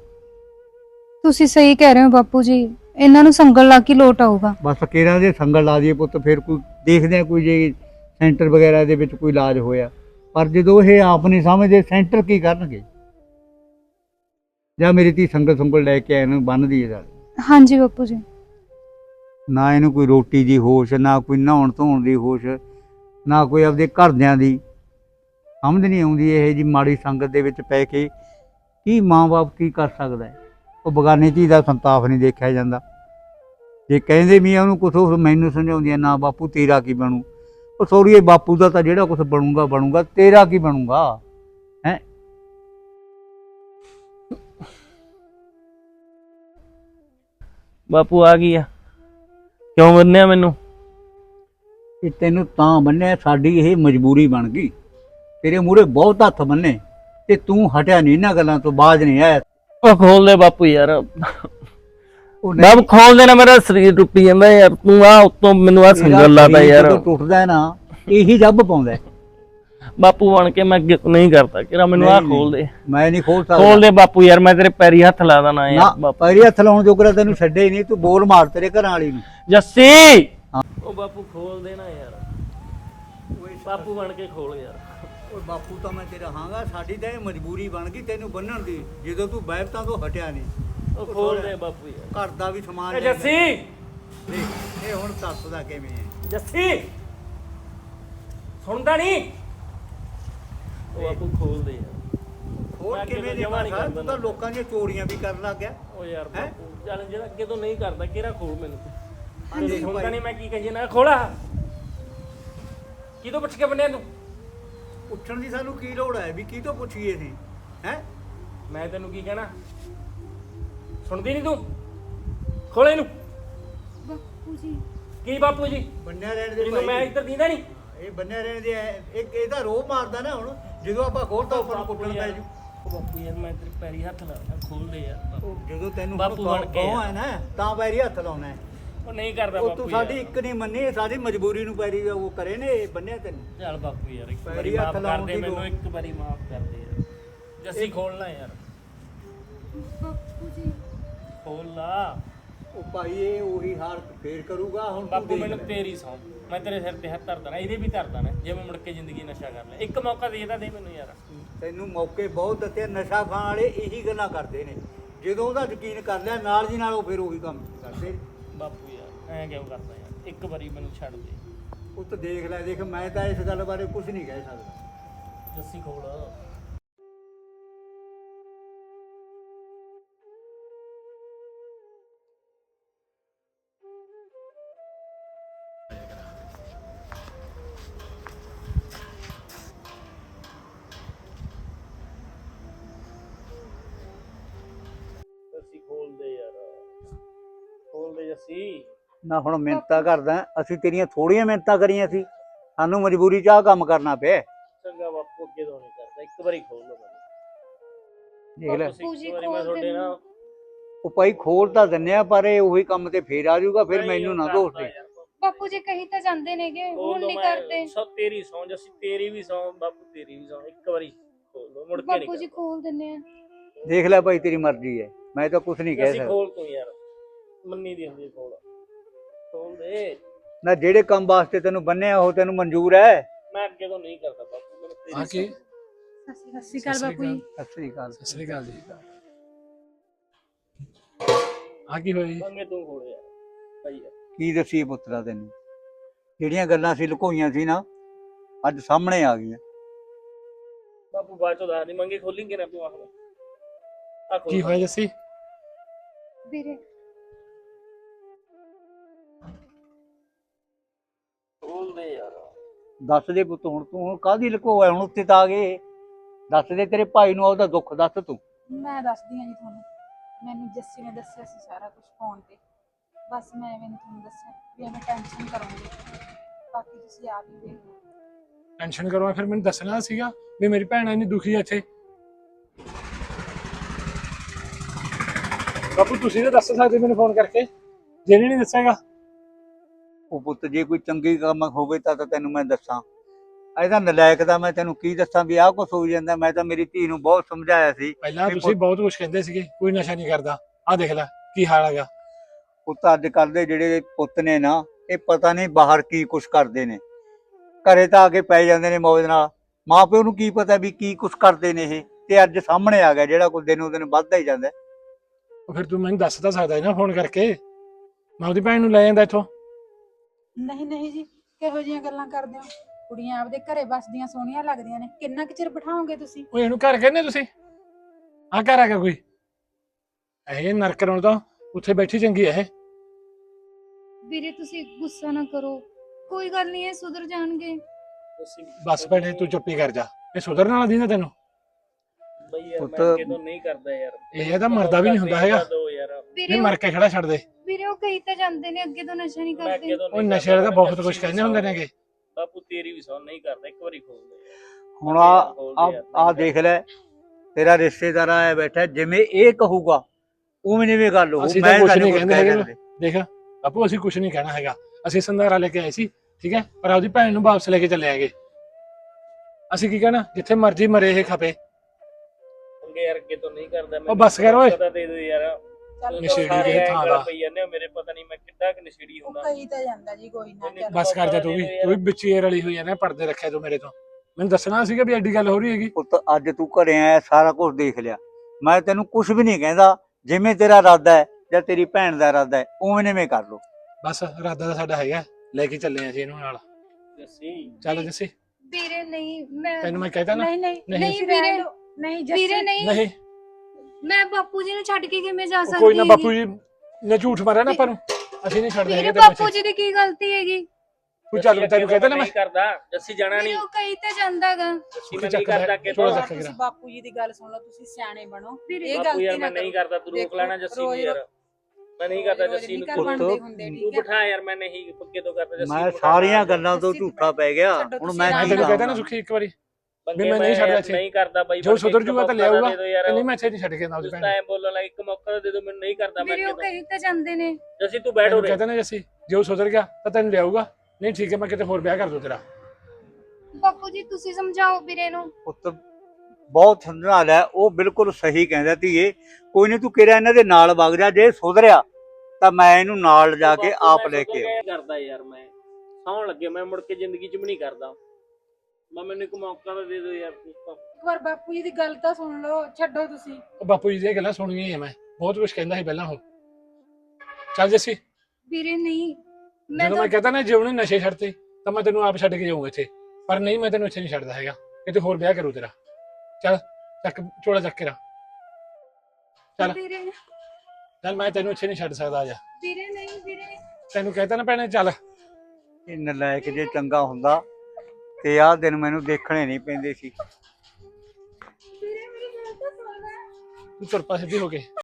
ਤੁਸੀਂ ਸਹੀ ਕਹਿ ਰਹੇ ਹੋ ਬਾਪੂ ਜੀ। ਇਹਨਾਂ ਨੂੰ ਸੰਗਲ ਲਾ ਕੇ ਲੋਟ ਆਊਗਾ। ਬਸ ਕੇਰਾਂ ਦੇ ਸੰਗਲ ਲਾ ਦਈਏ ਪੁੱਤ ਫਿਰ ਕੋਈ ਦੇਖਦੇ ਆ ਕੋਈ ਜੇ ਸੈਂਟਰ ਵਗੈਰਾ ਦੇ ਵਿੱਚ ਕੋਈ ਇਲਾਜ ਹੋਇਆ। ਪਰ ਜਦੋਂ ਇਹ ਆਪ ਨਹੀਂ ਸਮਝਦੇ ਸੈਂਟਰ ਕੀ ਕਰਨਗੇ? ਜਾਂ ਮੇਰੀ ਧੀ ਸੰਗਲ ਸੰਗਲ ਲੈ ਕੇ ਆਏ ਨੂੰ ਬੰਨ ਦਈਏ ਜਾ ਹਾਂਜੀ ਬਾਪੂ ਜੀ। ਨਾ ਇਹਨੂੰ ਕੋਈ ਰੋਟੀ ਦੀ ਹੋਸ਼ ਨਾ ਕੋਈ ਨਹਾਉਣ ਧੋਣ ਦੀ ਹੋਸ਼ ਨਾ ਕੋਈ ਆਪਦੇ ਘਰਦਿਆਂ ਦੀ। ਸਮਝ ਨਹੀਂ ਆਉਂਦੀ ਇਹ ਜੀ ਮਾੜੀ ਸੰਗਤ ਦੇ ਵਿੱਚ ਪੈ ਕੇ। ਕੀ ਮਾਂ-ਬਾਪ ਕੀ ਕਰ ਸਕਦਾ ਹੈ? ਉਹ ਬਗਾਨੇ ਧੀ ਦਾ ਸੰਤਾਪ ਨਹੀਂ ਦੇਖਿਆ ਜਾਂਦਾ। ਜੇ ਕਹਿੰਦੇ ਵੀ ਉਹਨੂੰ ਕੁਛ ਉਹ ਮੈਨੂੰ ਸਮਝਾਉਂਦੀ ਆ ਨਾ ਬਾਪੂ ਤੇਰਾ ਕੀ ਬਣੂ? ਉਹ ਸੋਰੀਏ ਬਾਪੂ ਦਾ ਤਾਂ ਜਿਹੜਾ ਕੁਛ ਬਣੂਗਾ ਬਣੂਗਾ ਤੇਰਾ ਕੀ ਬਣੂਗਾ? ਹੈ? ਬਾਪੂ ਆ ਗਈ ਆ। ਕਿਉਂ ਬੰਨਿਆ ਮੈਨੂੰ? ਇਹ ਤੈਨੂੰ ਤਾਂ ਬੰਨਿਆ ਸਾਡੀ ਇਹ ਮਜਬੂਰੀ ਬਣ ਗਈ। ਤੇਰੇ ਮੂਹਰੇ ਬਹੁਤ ਹੱਥ ਬੰਨੇ ਤੇ ਤੂੰ ਹਟਿਆ ਨਹੀਂ ਇਹਨਾਂ ਗੱਲਾਂ ਤੋਂ ਬਾਜ ਨਹੀਂ ਆਇਆ। ਉਹ ਖੋਲ ਦੇ ਬਾਪੂ ਯਾਰ। ਉਹ ਨਹੀਂ- ਬਾਪ ਖੋਲ ਦੇ ਨਾ ਮੇਰਾ ਸਰੀਰ ਟੁੱਟੀ ਜਾਂਦਾ ਯਾਰ। ਤੂੰ ਆ ਉੱਤੋਂ ਮੈਨੂੰ ਆ ਤੇਰਾ ਸੰਗਲ ਲਾਤਾ ਸਰੀਰ ਯਾਰ। ਜਦੋਂ ਟੁੱਟਦਾ ਹੈ ਨਾ ਇਹੀ ਜੱਬ ਪਾਉਂਦਾ ਹੈ। ਬਾਪੂ ਬਣ ਕੇ ਮੈਂ ਅੱਗੇ ਨਹੀਂ ਕਰਦਾ। ਕਿਰਾ ਮੈਨੂੰ ਆ ਨਹੀਂ, ਖੋਲ ਦੇ। ਮੈਂ ਨਹੀਂ ਖੋਲ ਸਕਦਾ। ਖੋਲ ਦੇ ਬਾਪੂ ਯਾਰ ਮੈਂ ਤੇਰੇ ਪੈਰੀ ਹੱਥ ਲਾ ਦੇਣਾ ਨਾ ਯਾਰ ਬਾਪੂ। ਪੈਰੀ ਹੱਥ ਲਾਉਣ ਜੋਗਰਾ ਤੈਨੂੰ ਛੱਡੇ ਹੀ ਨਹੀਂ ਤੂੰ ਬੋਲ ਮਾਰ ਤੇਰੇ ਘਰਾਂ ਵਾਲੀ ਨੂੰ। ਜੱਸੀ! ਉਹ ਬਾਪੂ ਖੋਲ ਦੇ ਨਾ ਯਾਰ। ਬਾਪੂ ਬਣ ਕੇ ਖੋਲ ਯਾਰ। ਬਾਪੂ ਤਾਂ ਮੈਂ ਤੇਰਾ ਹਾਂਗਾ ਸਾਡੀ ਤਾਂ ਇਹ ਮਜਬੂਰੀ ਬਣ ਗਈ ਤੈਨੂੰ ਬੰਨਣ ਦੀ। ਜਦੋਂ ਤੂੰ ਬੈਠਾਂ ਤੋਂ ਹਟਿਆ ਨਹੀਂ। ਉਹ ਖੋਲ ਦੇ ਬਾਪੂ ਯਾਰ ਘਰ ਦਾ ਵੀ ਸਮਾਨ ਏ ਲੈ ਜੱਸੀ! ਦੇਖ, ਇਹ ਹੁਣ ਦੱਸਦਾ ਕਿਵੇਂ ਹੈ? ਜੱਸੀ! ਸੁਣਦਾ ਨਹੀਂ? ਉਹ ਬਾਪੂ ਖੋਲ ਦੇ ਯਾਰ ਹੋਰ ਮੈਂ ਅੱਗੇ ਕਿਵੇਂ ਤੋਂ ਜਮਾਂ ਨਹੀਂ ਕਰਦਾ ਕਰਦਾ ਤੂੰ ਤਾਂ ਲੋਕਾਂ ਦੀਆਂ ਚੋਰੀਆਂ ਵੀ ਕਰਨ ਲੱਗ ਗਿਆ। ਉਹ ਯਾਰ ਹੈਂ? ਬਾਪੂ ਚੱਲ ਜਿਹੜਾ ਅੱਗੇ ਤੋਂ ਨਹੀਂ ਕਰਦਾ ਕਿਹੜਾ ਖੋਲ ਮੈਨੂੰ? ਹਾਂਜੀ ਸੁਣਦਾ ਭਾਈ। ਨਹੀਂ ਮੈਂ ਕੀ ਕਹੀ ਨਾ ਖੋਲਾ। ਕਿਦੋਂ ਪੁੱਛ ਕੇ ਬੰਨਿਆ ਤੂੰ? ਉੱਠਣ ਦੀ ਸਾਨੂੰ ਕੀ ਲੋੜ ਹੈ? ਵੀ ਕੀ ਤੋਂ ਪੁੱਛੀਏ ਸੀ ਹੈ? ਮੈਂ ਤੈਨੂੰ ਕੀ ਕਹਿਣਾ? ਸੁਣਦੀ ਨਹੀਂ ਤੂੰ? ਖੋਲੇ ਇਹਨੂੰ। ਬਾਪੂ ਜੀ। ਕੀ ਬਾਪੂ ਜੀ? ਬੰਨਿਆ ਰਹਿਣ ਦੇ ਤੈਨੂੰ ਮੈਂ ਭਾਈ ਇੱਧਰ ਦੀਦਾ ਨਹੀਂ ਇਹ ਬੰਨਿਆ ਰਹਿਣ ਦੇ ਐ- ਇੱਕ ਇਹਦਾ ਰੋਹ ਮਾਰਦਾ ਨਾ ਹੁਣ। ਜਦੋਂ ਆਪਾਂ ਖੋਲਤਾ ਉੱਪਰ ਨੂੰ ਕੁੱਟਣ ਪੈ ਜੂ। ਉਹ ਬਾਪੂ ਯਾਰ ਮੈਂ ਤੇਰੇ ਪੈਰੀ ਹੱਥ ਲਾਉਣਾ ਖੋਲ ਦੇ ਯਾਰ ਬਾਪੂ। ਜਦੋਂ ਤੈਨੂੰ ਬਾਪੂ ਹੁਣ ਬਣ ਕੇ ਕਹੋ ਆ। ਹੈ ਨਾ ਤਾਂ ਪੈਰੀ ਹੱਥ ਲਾਉਣਾ ਹੈ। ਉਹ ਨਹੀਂ ਕਰਦਾ ਉਹ ਬਾਪੂ ਤੂੰ। ਸਾਡੀ ਇੱਕ ਨਹੀਂ ਮੰਨੀ ਸਾਡੀ ਮਜਬੂਰੀ ਨੂੰ ਪੈਰੀ ਉਹ ਕਰੇ ਨੇ ਇਹ ਬੰਨਿਆ ਤੈਨੂੰ ਚੱਲ ਬਾਪੂ ਯਾਰ ਇੱਕ ਪੈਰੀ ਵਾਰੀ ਹੱਥ ਮਾਫ ਕਰ ਲਾਉਣ ਦੇ ਦੀ ਮੈਨੂੰ। ਇੱਕ ਵਾਰੀ ਮਾਫ ਕਰ ਦੇ ਯਾਰ। ਜੱਸੀ ਖੋਲਣਾ ਯਾਰ। ਬਾਪੂ ਜੀ। ਖੋਲ ਲਾ। ਉਹ ਭਾਈ ਇਹ ਉਹੀ ਹਾਰ ਫੇਰ ਕਰੂਗਾ ਹੁਣ ਤੂੰ ਬਾਪੂ ਦੇਖ ਮੈਨੂੰ ਲੈ। ਤੇਰੀ ਸੌਂ ਮੈਂ ਤੇਰੇ ਸਿਰ ਤੇ ਹੱਥ ਧਰਦਾ ਨਾ ਇਹਦੇ ਵੀ ਧਰਦਾ ਨਾ ਜੇ ਮੈਂ ਮੁੜ ਕੇ ਜ਼ਿੰਦਗੀ ਨਸ਼ਾ ਕਰ ਲਿਆ। ਇੱਕ ਮੌਕਾ ਦੇ ਤਾਂ ਦੇ ਮੈਨੂੰ ਯਾਰ। ਤੈਨੂੰ ਮੌਕੇ ਬਹੁਤ ਦਿੱਤੇ ਆ, ਨਸ਼ਾ ਖਾਣ ਵਾਲੇ ਇਹੀ ਗੱਲਾਂ ਕਰਦੇ ਨੇ। ਜਦੋਂ ਉਹਦਾ ਯਕੀਨ ਕਰ ਲਿਆ ਨਾਲ ਦੀ ਨਾਲ ਉਹ ਫਿਰ ਉਹੀ ਕੰਮ ਕਰਦੇ ਨੇ। ਐਂ ਕਿਉਂ ਕਰਦਾ ਯਾਰ? ਇੱਕ ਵਾਰੀ ਮੈਨੂੰ ਛੱਡ ਦੇ। ਉਹ ਤਾਂ ਦੇਖ ਲੈ ਦੇਖ ਮੈਂ ਤਾਂ ਇਸ ਗੱਲ ਬਾਰੇ ਕੁਝ ਨਹੀਂ ਕਹਿ ਸਕਦਾ। ਜੱਸੀ ਖੋਲ ਜੱਸੀ ਖੋਲ ਦੇ ਯਾਰ। ਖੋਲ ਦੇ ਜੱਸੀ। ਨਾ ਹੁਣ ਮਿਹਨਤਾਂ ਕਰਦਾ ਅਸੀਂ ਤੇਰੀਆਂ ਥੋੜੀਆਂ ਮਿਹਨਤਾਂ ਕਰੀਆਂ ਸੀ ਸਾਨੂੰ ਮਜਬੂਰੀ 'ਚ ਆਹ ਕੰਮ ਕਰਨਾ ਪਿਆ। ਚੰਗਾ ਬਾਪੂ ਅੱਗੇ ਤੋਂ ਨਹੀਂ ਕਰਦਾ ਇੱਕ ਵਾਰੀ ਖੋਲ ਲਓ ਦੇਖ ਲੈ। ਬਾਪੂ ਜੀ ਮੈਂ ਖੋਲ ਤੁਹਾਡੇ ਨਾਲ ਉਹ ਭਾਈ ਖੋਲ ਤਾਂ ਦਿੰਨੇ ਆ ਪਰ ਇਹ ਉਹੀ ਕੰਮ ਤੇ ਫੇਰ ਆ ਜਾਊਗਾ ਫਿਰ ਮੈਨੂੰ ਨਾ ਦੋਸ਼ ਦੇ ਬਾਪੂ। ਜੀ ਕਹੀ ਤਾਂ ਜਾਂਦੇ ਨੇਗੇ ਹੁਣ ਨਹੀਂ ਕਰਦੇ। ਸਭ ਤੇਰੀ ਸੌਂ ਜੱਸੀ ਤੇਰੀ ਵੀ ਸੌਂ ਬਾਪੂ ਤੇਰੀ ਵੀ ਸੌਂ ਇੱਕ ਵਾਰੀ ਖੋਲ ਲਓ ਮੁੜ ਕੇ ਨਹੀਂ ਬਾਪੂ ਜੀ ਖੋਲ ਦਿੰਨੇ ਆ। ਦੇਖ ਲੈ ਭਾਈ ਤੇਰੀ ਮਰਜ਼ੀ ਹੈ ਮੈਂ ਤਾਂ ਕੁਝ ਨਹੀਂ ਕਹਿ ਅਸੀਂ ਸਕਦਾ। ਖੋਲ ਤੂੰ ਯਾਰ ਮੰਨੀ ਦੀ ਹੁੰਦੀ ਖੋਲ ਨਾ ਜਿਹੜੇ ਕੰਮ ਵਾਸਤੇ ਤੈਨੂੰ ਬੰਨਿਆ ਉਹ ਤੈਨੂੰ ਮਨਜ਼ੂਰ ਹੈ। ਮੈਂ ਅੱਗੇ ਤੋਂ ਨਹੀਂ ਕਰਦਾ ਬਾਪੂ ਮੈਨੂੰ ਆ ਤੇਰੀ ਕੀ? ਸਤਿ ਸ਼੍ਰੀ ਅਕਾਲ ਬਾਪੂ ਜੀ। ਸਤਿ ਸ੍ਰੀ ਅਕਾਲ ਸਤਿ ਸ੍ਰੀ ਅਕਾਲ ਜੀ। ਆ ਕੀ ਹੋਈ ਮੰਗੇ ਤੂੰ ਭਾਈ ਕੀ ਦੱਸੀਏ ਪੁੱਤਰਾ ਤੈਨੂੰ? ਜਿਹੜੀਆਂ ਗੱਲਾਂ ਸੀ ਲੁਕੋਈਆਂ ਸੀ ਨਾ ਅੱਜ ਸਾਹਮਣੇ ਆ ਗਈਆਂ। ਬਾਪੂ ਬਾਅਦ ਚੋਂ ਦੱਸ ਦੀ ਮੰਗੇ ਖੋਲਿੰਗੇ ਨਾ ਤੂੰ ਆਹ। ਆ ਖੋਲ ਕੀ ਹੋਇਆ ਜੱਸੀ ਵੀਰੇ ਦੇ ਯਾਰ। ਦੱਸ ਦੇ ਪੁੱਤ ਹੁਣ ਤੂੰ ਹੁਣ ਕਾਹਦੀ ਲੁਕੋਇਆ ਹੁਣ ਉੱਤੇ ਤਾਂ ਆ ਗਏ। ਦੱਸ ਦੇ ਤੇਰੇ ਭਾਈ ਨੂੰ ਉਹਦਾ ਦੁੱਖ ਦੱਸ ਤੂੰ। ਮੈਂ ਦੱਸਦੀ ਹਾਂ ਜੀ ਤੁਹਾਨੂੰ। ਮੈਨੂੰ ਜੱਸੀ ਨੇ ਦੱਸਿਆ ਸੀ ਸਾਰਾ ਕੁਝ ਫੋਨ ਤੇ। ਬਸ ਮੈਂ ਐਵੇਂ ਨੀ ਤੁਹਾਨੂੰ ਦੱਸਿਆ ਵੀ ਐਵੇਂ ਟੈਨਸ਼ਨ ਕਰੋਗੇ। ਬਾਕੀ ਤੁਸੀਂ ਆਪ ਹੀ ਦੇਖ ਲਓ। ਟੈਨਸ਼ਨ ਕਰਵਾ ਫਿਰ ਮੈਨੂੰ ਦੱਸਣਾ ਸੀਗਾ ਵੀ ਮੇਰੀ ਭੈਣ ਇੰਨੀ ਦੁਖੀ ਹੈ ਇੱਥੇ। ਬਾਪੂ ਤੁਸੀਂ ਤਾਂ ਦੱਸ ਸਕਦੇ ਮੈਨੂੰ ਫੋਨ ਕਰਕੇ। ਜਿਹਨੇ ਨਹੀਂ ਦੱਸੇਗਾ ਉਹ ਪੁੱਤ ਜੇ ਕੋਈ ਚੰਗੀ ਕੰਮ ਹੋਵੇ ਤਾਂ ਤਾਂ ਤੈਨੂੰ ਮੈਂ ਦੱਸਾਂ। ਇਹਦਾ ਨਲਾਇਕ ਦਾ ਮੈਂ ਤੈਨੂੰ ਕੀ ਦੱਸਾਂ ਵੀ ਆਹ ਕੁਛ ਹੋ ਜਾਂਦਾ ਮੈਂ ਤਾਂ ਮੇਰੀ ਧੀ ਨੂੰ ਬਹੁਤ ਸਮਝਾਇਆ ਸੀ ਪਹਿਲਾਂ ਤੁਸੀਂ ਬਹੁਤ ਕੁਝ ਕਹਿੰਦੇ ਸੀਗੇ ਕੋਈ ਨਸ਼ਾ ਨਹੀਂ ਕਰਦਾ। ਆ ਦੇਖ ਲੈ ਕੀ ਹਾਲ ਹੈਗਾ। ਪੁੱਤ ਅੱਜ ਕੱਲ੍ਹ ਦੇ ਜਿਹੜੇ ਪੁੱਤ ਨੇ ਨਾ ਇਹ ਪਤਾ ਨਹੀਂ ਬਾਹਰ ਕੀ ਕੁਛ ਕਰਦੇ ਨੇ। ਘਰੇ ਤਾਂ ਆ ਕੇ ਪੈ ਜਾਂਦੇ ਨੇ ਮੌਜ ਨਾਲ। ਮਾਂ ਪਿਓ ਨੂੰ ਕੀ ਪਤਾ ਵੀ ਕੀ ਕੁਛ ਕਰਦੇ ਨੇ ਇਹ ਤੇ ਅੱਜ ਸਾਹਮਣੇ ਆ ਗਿਆ ਜਿਹੜਾ ਕੋਈ ਦਿਨੋਂ ਦਿਨ ਵੱਧਦਾ ਹੀ ਜਾਂਦਾ। ਫਿਰ ਤੂੰ ਮੈਨੂੰ ਦੱਸ ਤਾਂ ਸਕਦਾ ਹੈ ਨਾ ਫੋਨ ਕਰਕੇ। ਮੈਂ ਉਹਦੀ ਭੈਣ ਨੂੰ ਲੈ ਜਾਂਦਾ ਇੱਥੋਂ। ਨਹੀਂ ਨਹੀਂ ਜੀ ਕਿਹੋ ਜਿਹੀਆਂ ਗੱਲਾਂ ਕਰਦੇ ਹੋ? ਕੁੜੀਆਂ ਆਪਦੇ ਘਰੇ ਵੱਸਦੀਆਂ ਸੋਹਣੀਆਂ ਲੱਗਦੀਆਂ ਨੇ। ਕਿੰਨਾ ਕੁ ਚਿਰ ਬਿਠਾਓਗੇ ਤੁਸੀਂ? ਉਹ ਇਹਨੂੰ ਘਰ ਕਹਿੰਦੇ ਤੁਸੀਂ? ਆ ਘਰ ਹੈਗਾ ਕੋਈ? ਇਹ ਨਰਕ ਨੂੰ ਤਾਂ ਉੱਥੇ ਬੈਠੀ ਚੰਗੀ ਹੈ ਇਹ। ਵੀਰੇ ਤੁਸੀਂ ਗੁੱਸਾ ਨਾ ਕਰੋ। ਕੋਈ ਗੱਲ ਨਹੀਂ ਇਹ ਸੁਧਰ ਜਾਣਗੇ। ਬਸ ਭੈਣੇ ਤੂੰ ਚੁੱਪੀ ਕਰ ਜਾ। ਇਹ ਸੁਧਰਨ ਵਾਲਾ ਦੀ ਨਾ ਤੈਨੂੰ। ਬਈ ਯਾਰ ਪੁੱਤ- ਮੈਂ ਤੋਂ ਨਹੀਂ ਕਰਦਾ ਯਾਰ। ਇਹ ਤਾਂ ਮਰਦਾ ਵੀ ਨਹੀਂ ਹੁੰਦਾ ਹੈਗਾ। ਦੋ ਯਾਰ ਵੀਰੇ ਨਹੀਂ ਉਹ- ਮਰ ਕੇ ਖੜਾ ਛੱਡ ਦੇ। ਕਹੀ ਤਾਂ ਜਾਂਦੇ ਨੇ ਅੱਗੇ ਤੋਂ ਨਸ਼ਾ ਨਹੀਂ ਮੈਂ ਕਰਦੇ ਤੋਂ ਉਹ ਨਹੀਂ ਨਸ਼ੇ ਵਾਲੇ ਤਾਂ ਕਰਦਾ, ਬਹੁਤ ਕੁਝ ਕਹਿੰਦੇ ਹੁੰਦੇ। ਨੇਗੇ ਬਾਪੂ ਤੇਰੀ ਵੀ ਸੌ ਨਹੀਂ ਕਰਦਾ ਇੱਕ ਵਾਰੀ ਖੋਲ ਦੇ। ਹੁਣ ਆ ਆ ਆ ਦੇਖ ਲੈ ਤੇਰਾ ਰਿਸ਼ਤੇਦਾਰ ਆਇਆ ਬੈਠਾ ਜਿਵੇਂ ਇਹ ਕਹੂਗਾ ਉਵੇਂ ਨਹੀਂ ਵੀ ਗੱਲ ਹੋਊ ਅਸੀਂ ਤਾਂ ਮੈਂ ਕੁਛ ਤੈਨੂੰ ਨਹੀਂ ਕੁਛ ਕਹਿੰਦੇ ਕਹਿ ਹੈਗੇ। ਸਕਦੇ। ਦੇਖ ਬਾਪੂ ਅਸੀਂ ਕੁਝ ਨਹੀਂ ਕਹਿਣਾ ਹੈਗਾ ਅਸੀਂ ਸੰਧਾਰਾ ਲੈ ਕੇ ਆਏ ਸੀ ਠੀਕ ਹੈ ਪਰ ਆਪਦੀ ਭੈਣ ਨੂੰ ਵਾਪਸ ਲੈ ਕੇ ਚੱਲੇ ਆਂਗੇ ਅਸੀਂ ਕੀ ਕਹਿਣਾ ਜਿੱਥੇ ਮਰਜ਼ੀ ਮਰੇ ਇਹ ਖਪੇ ਅੱਗੇ ਯਾਰ ਅੱਗੇ ਤੋਂ ਨਹੀਂ ਕਰਦਾ ਉਹ ਬੱਸ ਕਰ ਓਏ। ਪਤਾ ਦੇ ਦੇ ਯਾਰ ਚੱਲ ਨਸ਼ੇੜੀ ਸਾਰੇ ਦੇ ਐਂ ਥਾਂ ਗੱਲ ਦਾ। ਪਈ ਜਾਂਦੇ ਹੋ, ਮੇਰੇ ਪਤਾ ਨਹੀਂ ਮੈਂ ਕਿੱਡਾ ਕਿ ਨਸ਼ੇੜੀ ਉਹ ਹੁੰਦਾ। ਕਹੀ ਤਾਂ ਜਾਂਦਾ ਜੀ ਕੋਈ ਨਾ ਚੱਲ। ਬਸ ਕਰ ਜਾ ਤੂੰ ਵੀ। ਤੂੰ ਵੀ ਵਿੱਚੇ ਰਲੀ ਹੋਈ ਹੈ ਨਾ ਪਰਦੇ ਰੱਖਿਆ ਤੂੰ ਮੇਰੇ ਤੋਂ। ਮੈਨੂੰ ਦੱਸਣਾ ਸੀਗਾ ਵੀ ਐਡੀ ਗੱਲ ਹੋ ਰਹੀ ਹੈਗੀ। ਪੁੱਤ ਅੱਜ ਤੂੰ ਘਰੇ ਆਇਆ ਸਾਰਾ ਕੁਝ ਦੇਖ ਲਿਆ। ਮੈਂ ਤੈਨੂੰ ਕੁਝ ਵੀ ਨਹੀਂ ਕਹਿੰਦਾ ਜਿਵੇਂ ਤੇਰਾ ਇਰਾਦਾ ਹੈ ਜਾਂ ਤੇਰੀ ਭੈਣ ਦਾ ਇਰਾਦਾ ਹੈ ਉਵੇਂ ਨਵੇਂ ਕਰ ਲੋ ਬਸ ਇਰਾਦਾ ਤਾਂ ਸਾਡਾ ਹੈਗਾ। ਲੈ ਕੇ ਚੱਲੇ ਆਂ ਜੀ ਇਹਨੂੰ ਨਾਲ। ਜੱਸੀ। ਚੱਲ ਜੱਸੀ। ਵੀਰੇ ਨਹੀਂ ਮੈਂ ਤੈਨੂੰ ਮੈਂ ਕਹਿਤਾ ਨਾ? ਨਹੀਂ। ਨਹੀਂ ਵੀਰੇ। ਨਹੀਂ ਜੱਸੀ। ਵੀਰੇ ਨਹੀਂ। ਨਹੀਂ। ਮੈਂ ਬਾਪੂ ਜੀ ਨੂੰ ਛੱਡ ਕੇ ਕਿਵੇਂ ਜਾ ਸਕਦੀ ਕੋਈ ਨਾ? ਬਾਪੂ ਜੀ ਨੇ ਝੂਠ ਮਾਰਿਆ ਨਾ ਆਪਾਂ ਨੂੰ। ਅਸੀਂ ਨਹੀਂ ਛੱਡਦੇ ਵੀਰੇ ਹੈਗੇ ਤੈਨੂੰ ਬਾਪੂ ਜੀ ਦੀ ਕੀ ਗਲਤੀ ਹੈਗੀ? ਤੂੰ ਚੱਲ ਤੈਨੂੰ ਕਹਿਤਾ ਨਾ ਮੈਂ। ਨਹੀਂ ਕਰਦਾ ਜੱਸੀ ਜਾਣਾ ਨਹੀਂ। ਉਹ ਕਹੀ ਤੇ ਜਾਂਦਾਗਾ। ਜੱਸੀ ਮੈਂ ਚੱਕ ਨਹੀਂ ਕਰਦਾ ਕਿ ਤੂੰ। ਤੁਸੀਂ ਬਾਪੂ ਜੀ ਦੀ ਗੱਲ ਸੁਣ ਲਓ ਤੁਸੀਂ ਸਿਆਣੇ ਬਣੋ। ਇਹ ਬਾਪੂ ਗਲਤੀ ਯਾਰ ਨਾ ਮੈਂ ਨਹੀਂ ਕਰੋ। ਕਰਦਾ ਤੂੰ ਰੋਕ ਲੈਣਾ ਜੱਸੀ ਨੂੰ ਯਾਰ। ਮੈਂ ਨਹੀਂ ਕਰਦਾ ਰੋਜ਼ ਜੱਸੀ ਨੂੰ ਨਹੀਂ ਬਣਦੇ ਹੁੰਦੇ, ਤੂੰ ਠੀਕ ਹੈ? ਬਿਠਾ ਯਾਰ ਮੈਂ ਨਹੀਂ ਪੱਕੇ ਤੋਂ ਕਰਦਾ ਜੱਸੀ ਮੈਂ। ਸਾਰੀਆਂ ਗੱਲਾਂ ਤੋਂ ਝੂਠਾ ਪੈ ਗਿਆ। ਹੁਣ ਮੈਂ ਕੀ ਤੈਨੂੰ ਕਰਾਂ ਨਾ ਸੁਖੀ ਇੱਕ ਵਾਰੀ। ਵੀ ਮੈਂ ਨਹੀਂ ਛੱਡਦਾ। ਨਹੀਂ ਕਰਦਾ ਬਾਈ ਜੋ ਸੁਧਰ ਜੂਗਾ ਤਾਂ ਲਿਆਊਗਾ। ਨਹੀਂ ਮੈਂ ਇੱਥੇ ਨਹੀਂ ਛੱਡ ਕੇ ਭੈਣ। ਤਾਂ ਐਂ ਬੋਲਣ ਲੱਗ ਇੱਕ ਮੌਕਾ ਤਾਂ ਦੇ ਦੋ ਮੈਨੂੰ ਨਹੀਂ ਕਰਦਾ ਮੈਂ ਵੀਰੇ ਉਹ ਕਹੀ ਤੇ ਜਾਂਦੇ ਨੇ। ਜੱਸੀ ਤੂੰ ਬੈਠ ਉਰੇ। ਕਹਿਤਾ ਨਾ ਜੱਸੀ ਜੋ ਸੁਧਰ ਗਿਆ ਤਾਂ ਤੈਨੂੰ ਲਿਆਊਗਾ। ਨਹੀਂ ਠੀਕ ਹੈ ਮੈਂ ਕਿਤੇ ਹੋਰ ਵਿਆਹ ਕਰ ਦੂੰ ਤੇਰਾ। ਬਾਪੂ ਜੀ ਤੁਸੀਂ ਸਮਝਾਓ ਵੀਰੇ ਨੂੰ। ਪੁੱਤ ਬਹੁਤ ਸਮਝਾ ਲੈ ਉਹ ਬਿਲਕੁਲ ਸਹੀ ਕਹਿੰਦਾ ਧੀਏ। ਕੋਈ ਨਹੀਂ ਤੂੰ ਕਿਰਿਆ ਇਹਨਾਂ ਦੇ ਨਾਲ ਵਗ ਜਾ ਜੇ ਸੁਧਰਿਆ ਤਾਂ ਮੈਂ ਇਹਨੂੰ ਨਾਲ ਜਾ ਕੇ ਆਪ ਲੈ ਕੇ ਕਰਦਾ ਯਾਰ ਮੈਂ ਸੌਣ ਲੱਗੇ ਮੈਂ ਮੁੜ ਕੇ ਜ਼ਿੰਦਗੀ 'ਚ ਵੀ ਨਹੀਂ ਕਰਦਾ। ਮੈਂ ਮੈਨੂੰ ਇੱਕ ਮੌਕਾ ਤਾਂ ਦੇ ਦਿਓ ਯਾਰ ਪੁਸ਼ਪਾ। ਇੱਕ ਵਾਰ ਬਾਪੂ ਜੀ ਦੀ ਗੱਲ ਤਾਂ ਸੁਣ ਲਓ ਛੱਡੋ ਤੁਸੀਂ। ਉਹ ਬਾਪੂ ਜੀ ਦੀਆਂ ਗੱਲਾਂ ਸੁਣੀਆਂ ਹੀ ਆ ਮੈਂ। ਬਹੁਤ ਕੁਝ ਕਹਿੰਦਾ ਸੀ ਪਹਿਲਾਂ ਉਹ ਚੱਲ ਜੱਸੀ ਵੀਰੇ ਨਹੀਂ ਮੈਂ ਜਦੋਂ ਤਾਂ ਮੈਂ ਕਹਤਾ ਨਾ ਜੇ ਉਹਨੇ ਨਸ਼ੇ ਛੱਡਤੇ ਤਾਂ ਮੈਂ ਤੈਨੂੰ ਆਪ ਛੱਡ ਕੇ ਜਾਊਂਗਾ ਇੱਥੇ। ਪਰ ਨਹੀਂ ਮੈਂ ਤੈਨੂੰ ਇੱਥੇ ਨਹੀਂ ਛੱਡਦਾ ਹੈਗਾ। ਕਿਤੇ ਹੋਰ ਵਿਆਹ ਕਰੂ ਤੇਰਾ। ਚੱਲ ਚੱਕ ਚੋਲਾ ਚੱਕ ਕੇ ਰਾ ਚੱਲ। ਵੀਰੇ। ਚੱਲ ਮੈਂ ਤੈਨੂੰ ਇੱਥੇ ਨਹੀਂ ਛੱਡ ਸਕਦਾ ਆ ਜਾ ਵੀਰੇ ਨਹੀਂ ਵੀਰੇ। ਤੈਨੂੰ ਕਹਿਤਾ ਨਾ ਭੈਣੇ ਚੱਲ। ਇਹ ਨਲਾਇਕ ਜੇ ਚੰਗਾ ਹੁੰਦਾ ਤੇ ਆਹ ਦਿਨ ਮੈਨੂੰ ਦੇਖਣੇ ਨਹੀਂ ਪੈਂਦੇ ਸੀ। ਵੀਰੇ ਮੇਰੀ ਗੱਲ ਤਾਂ ਸੁਣ ਲੈ। ਤੂੰ ਤੁਰ ਪਾ ਸਿੱਧੀ ਹੋ ਕੇ।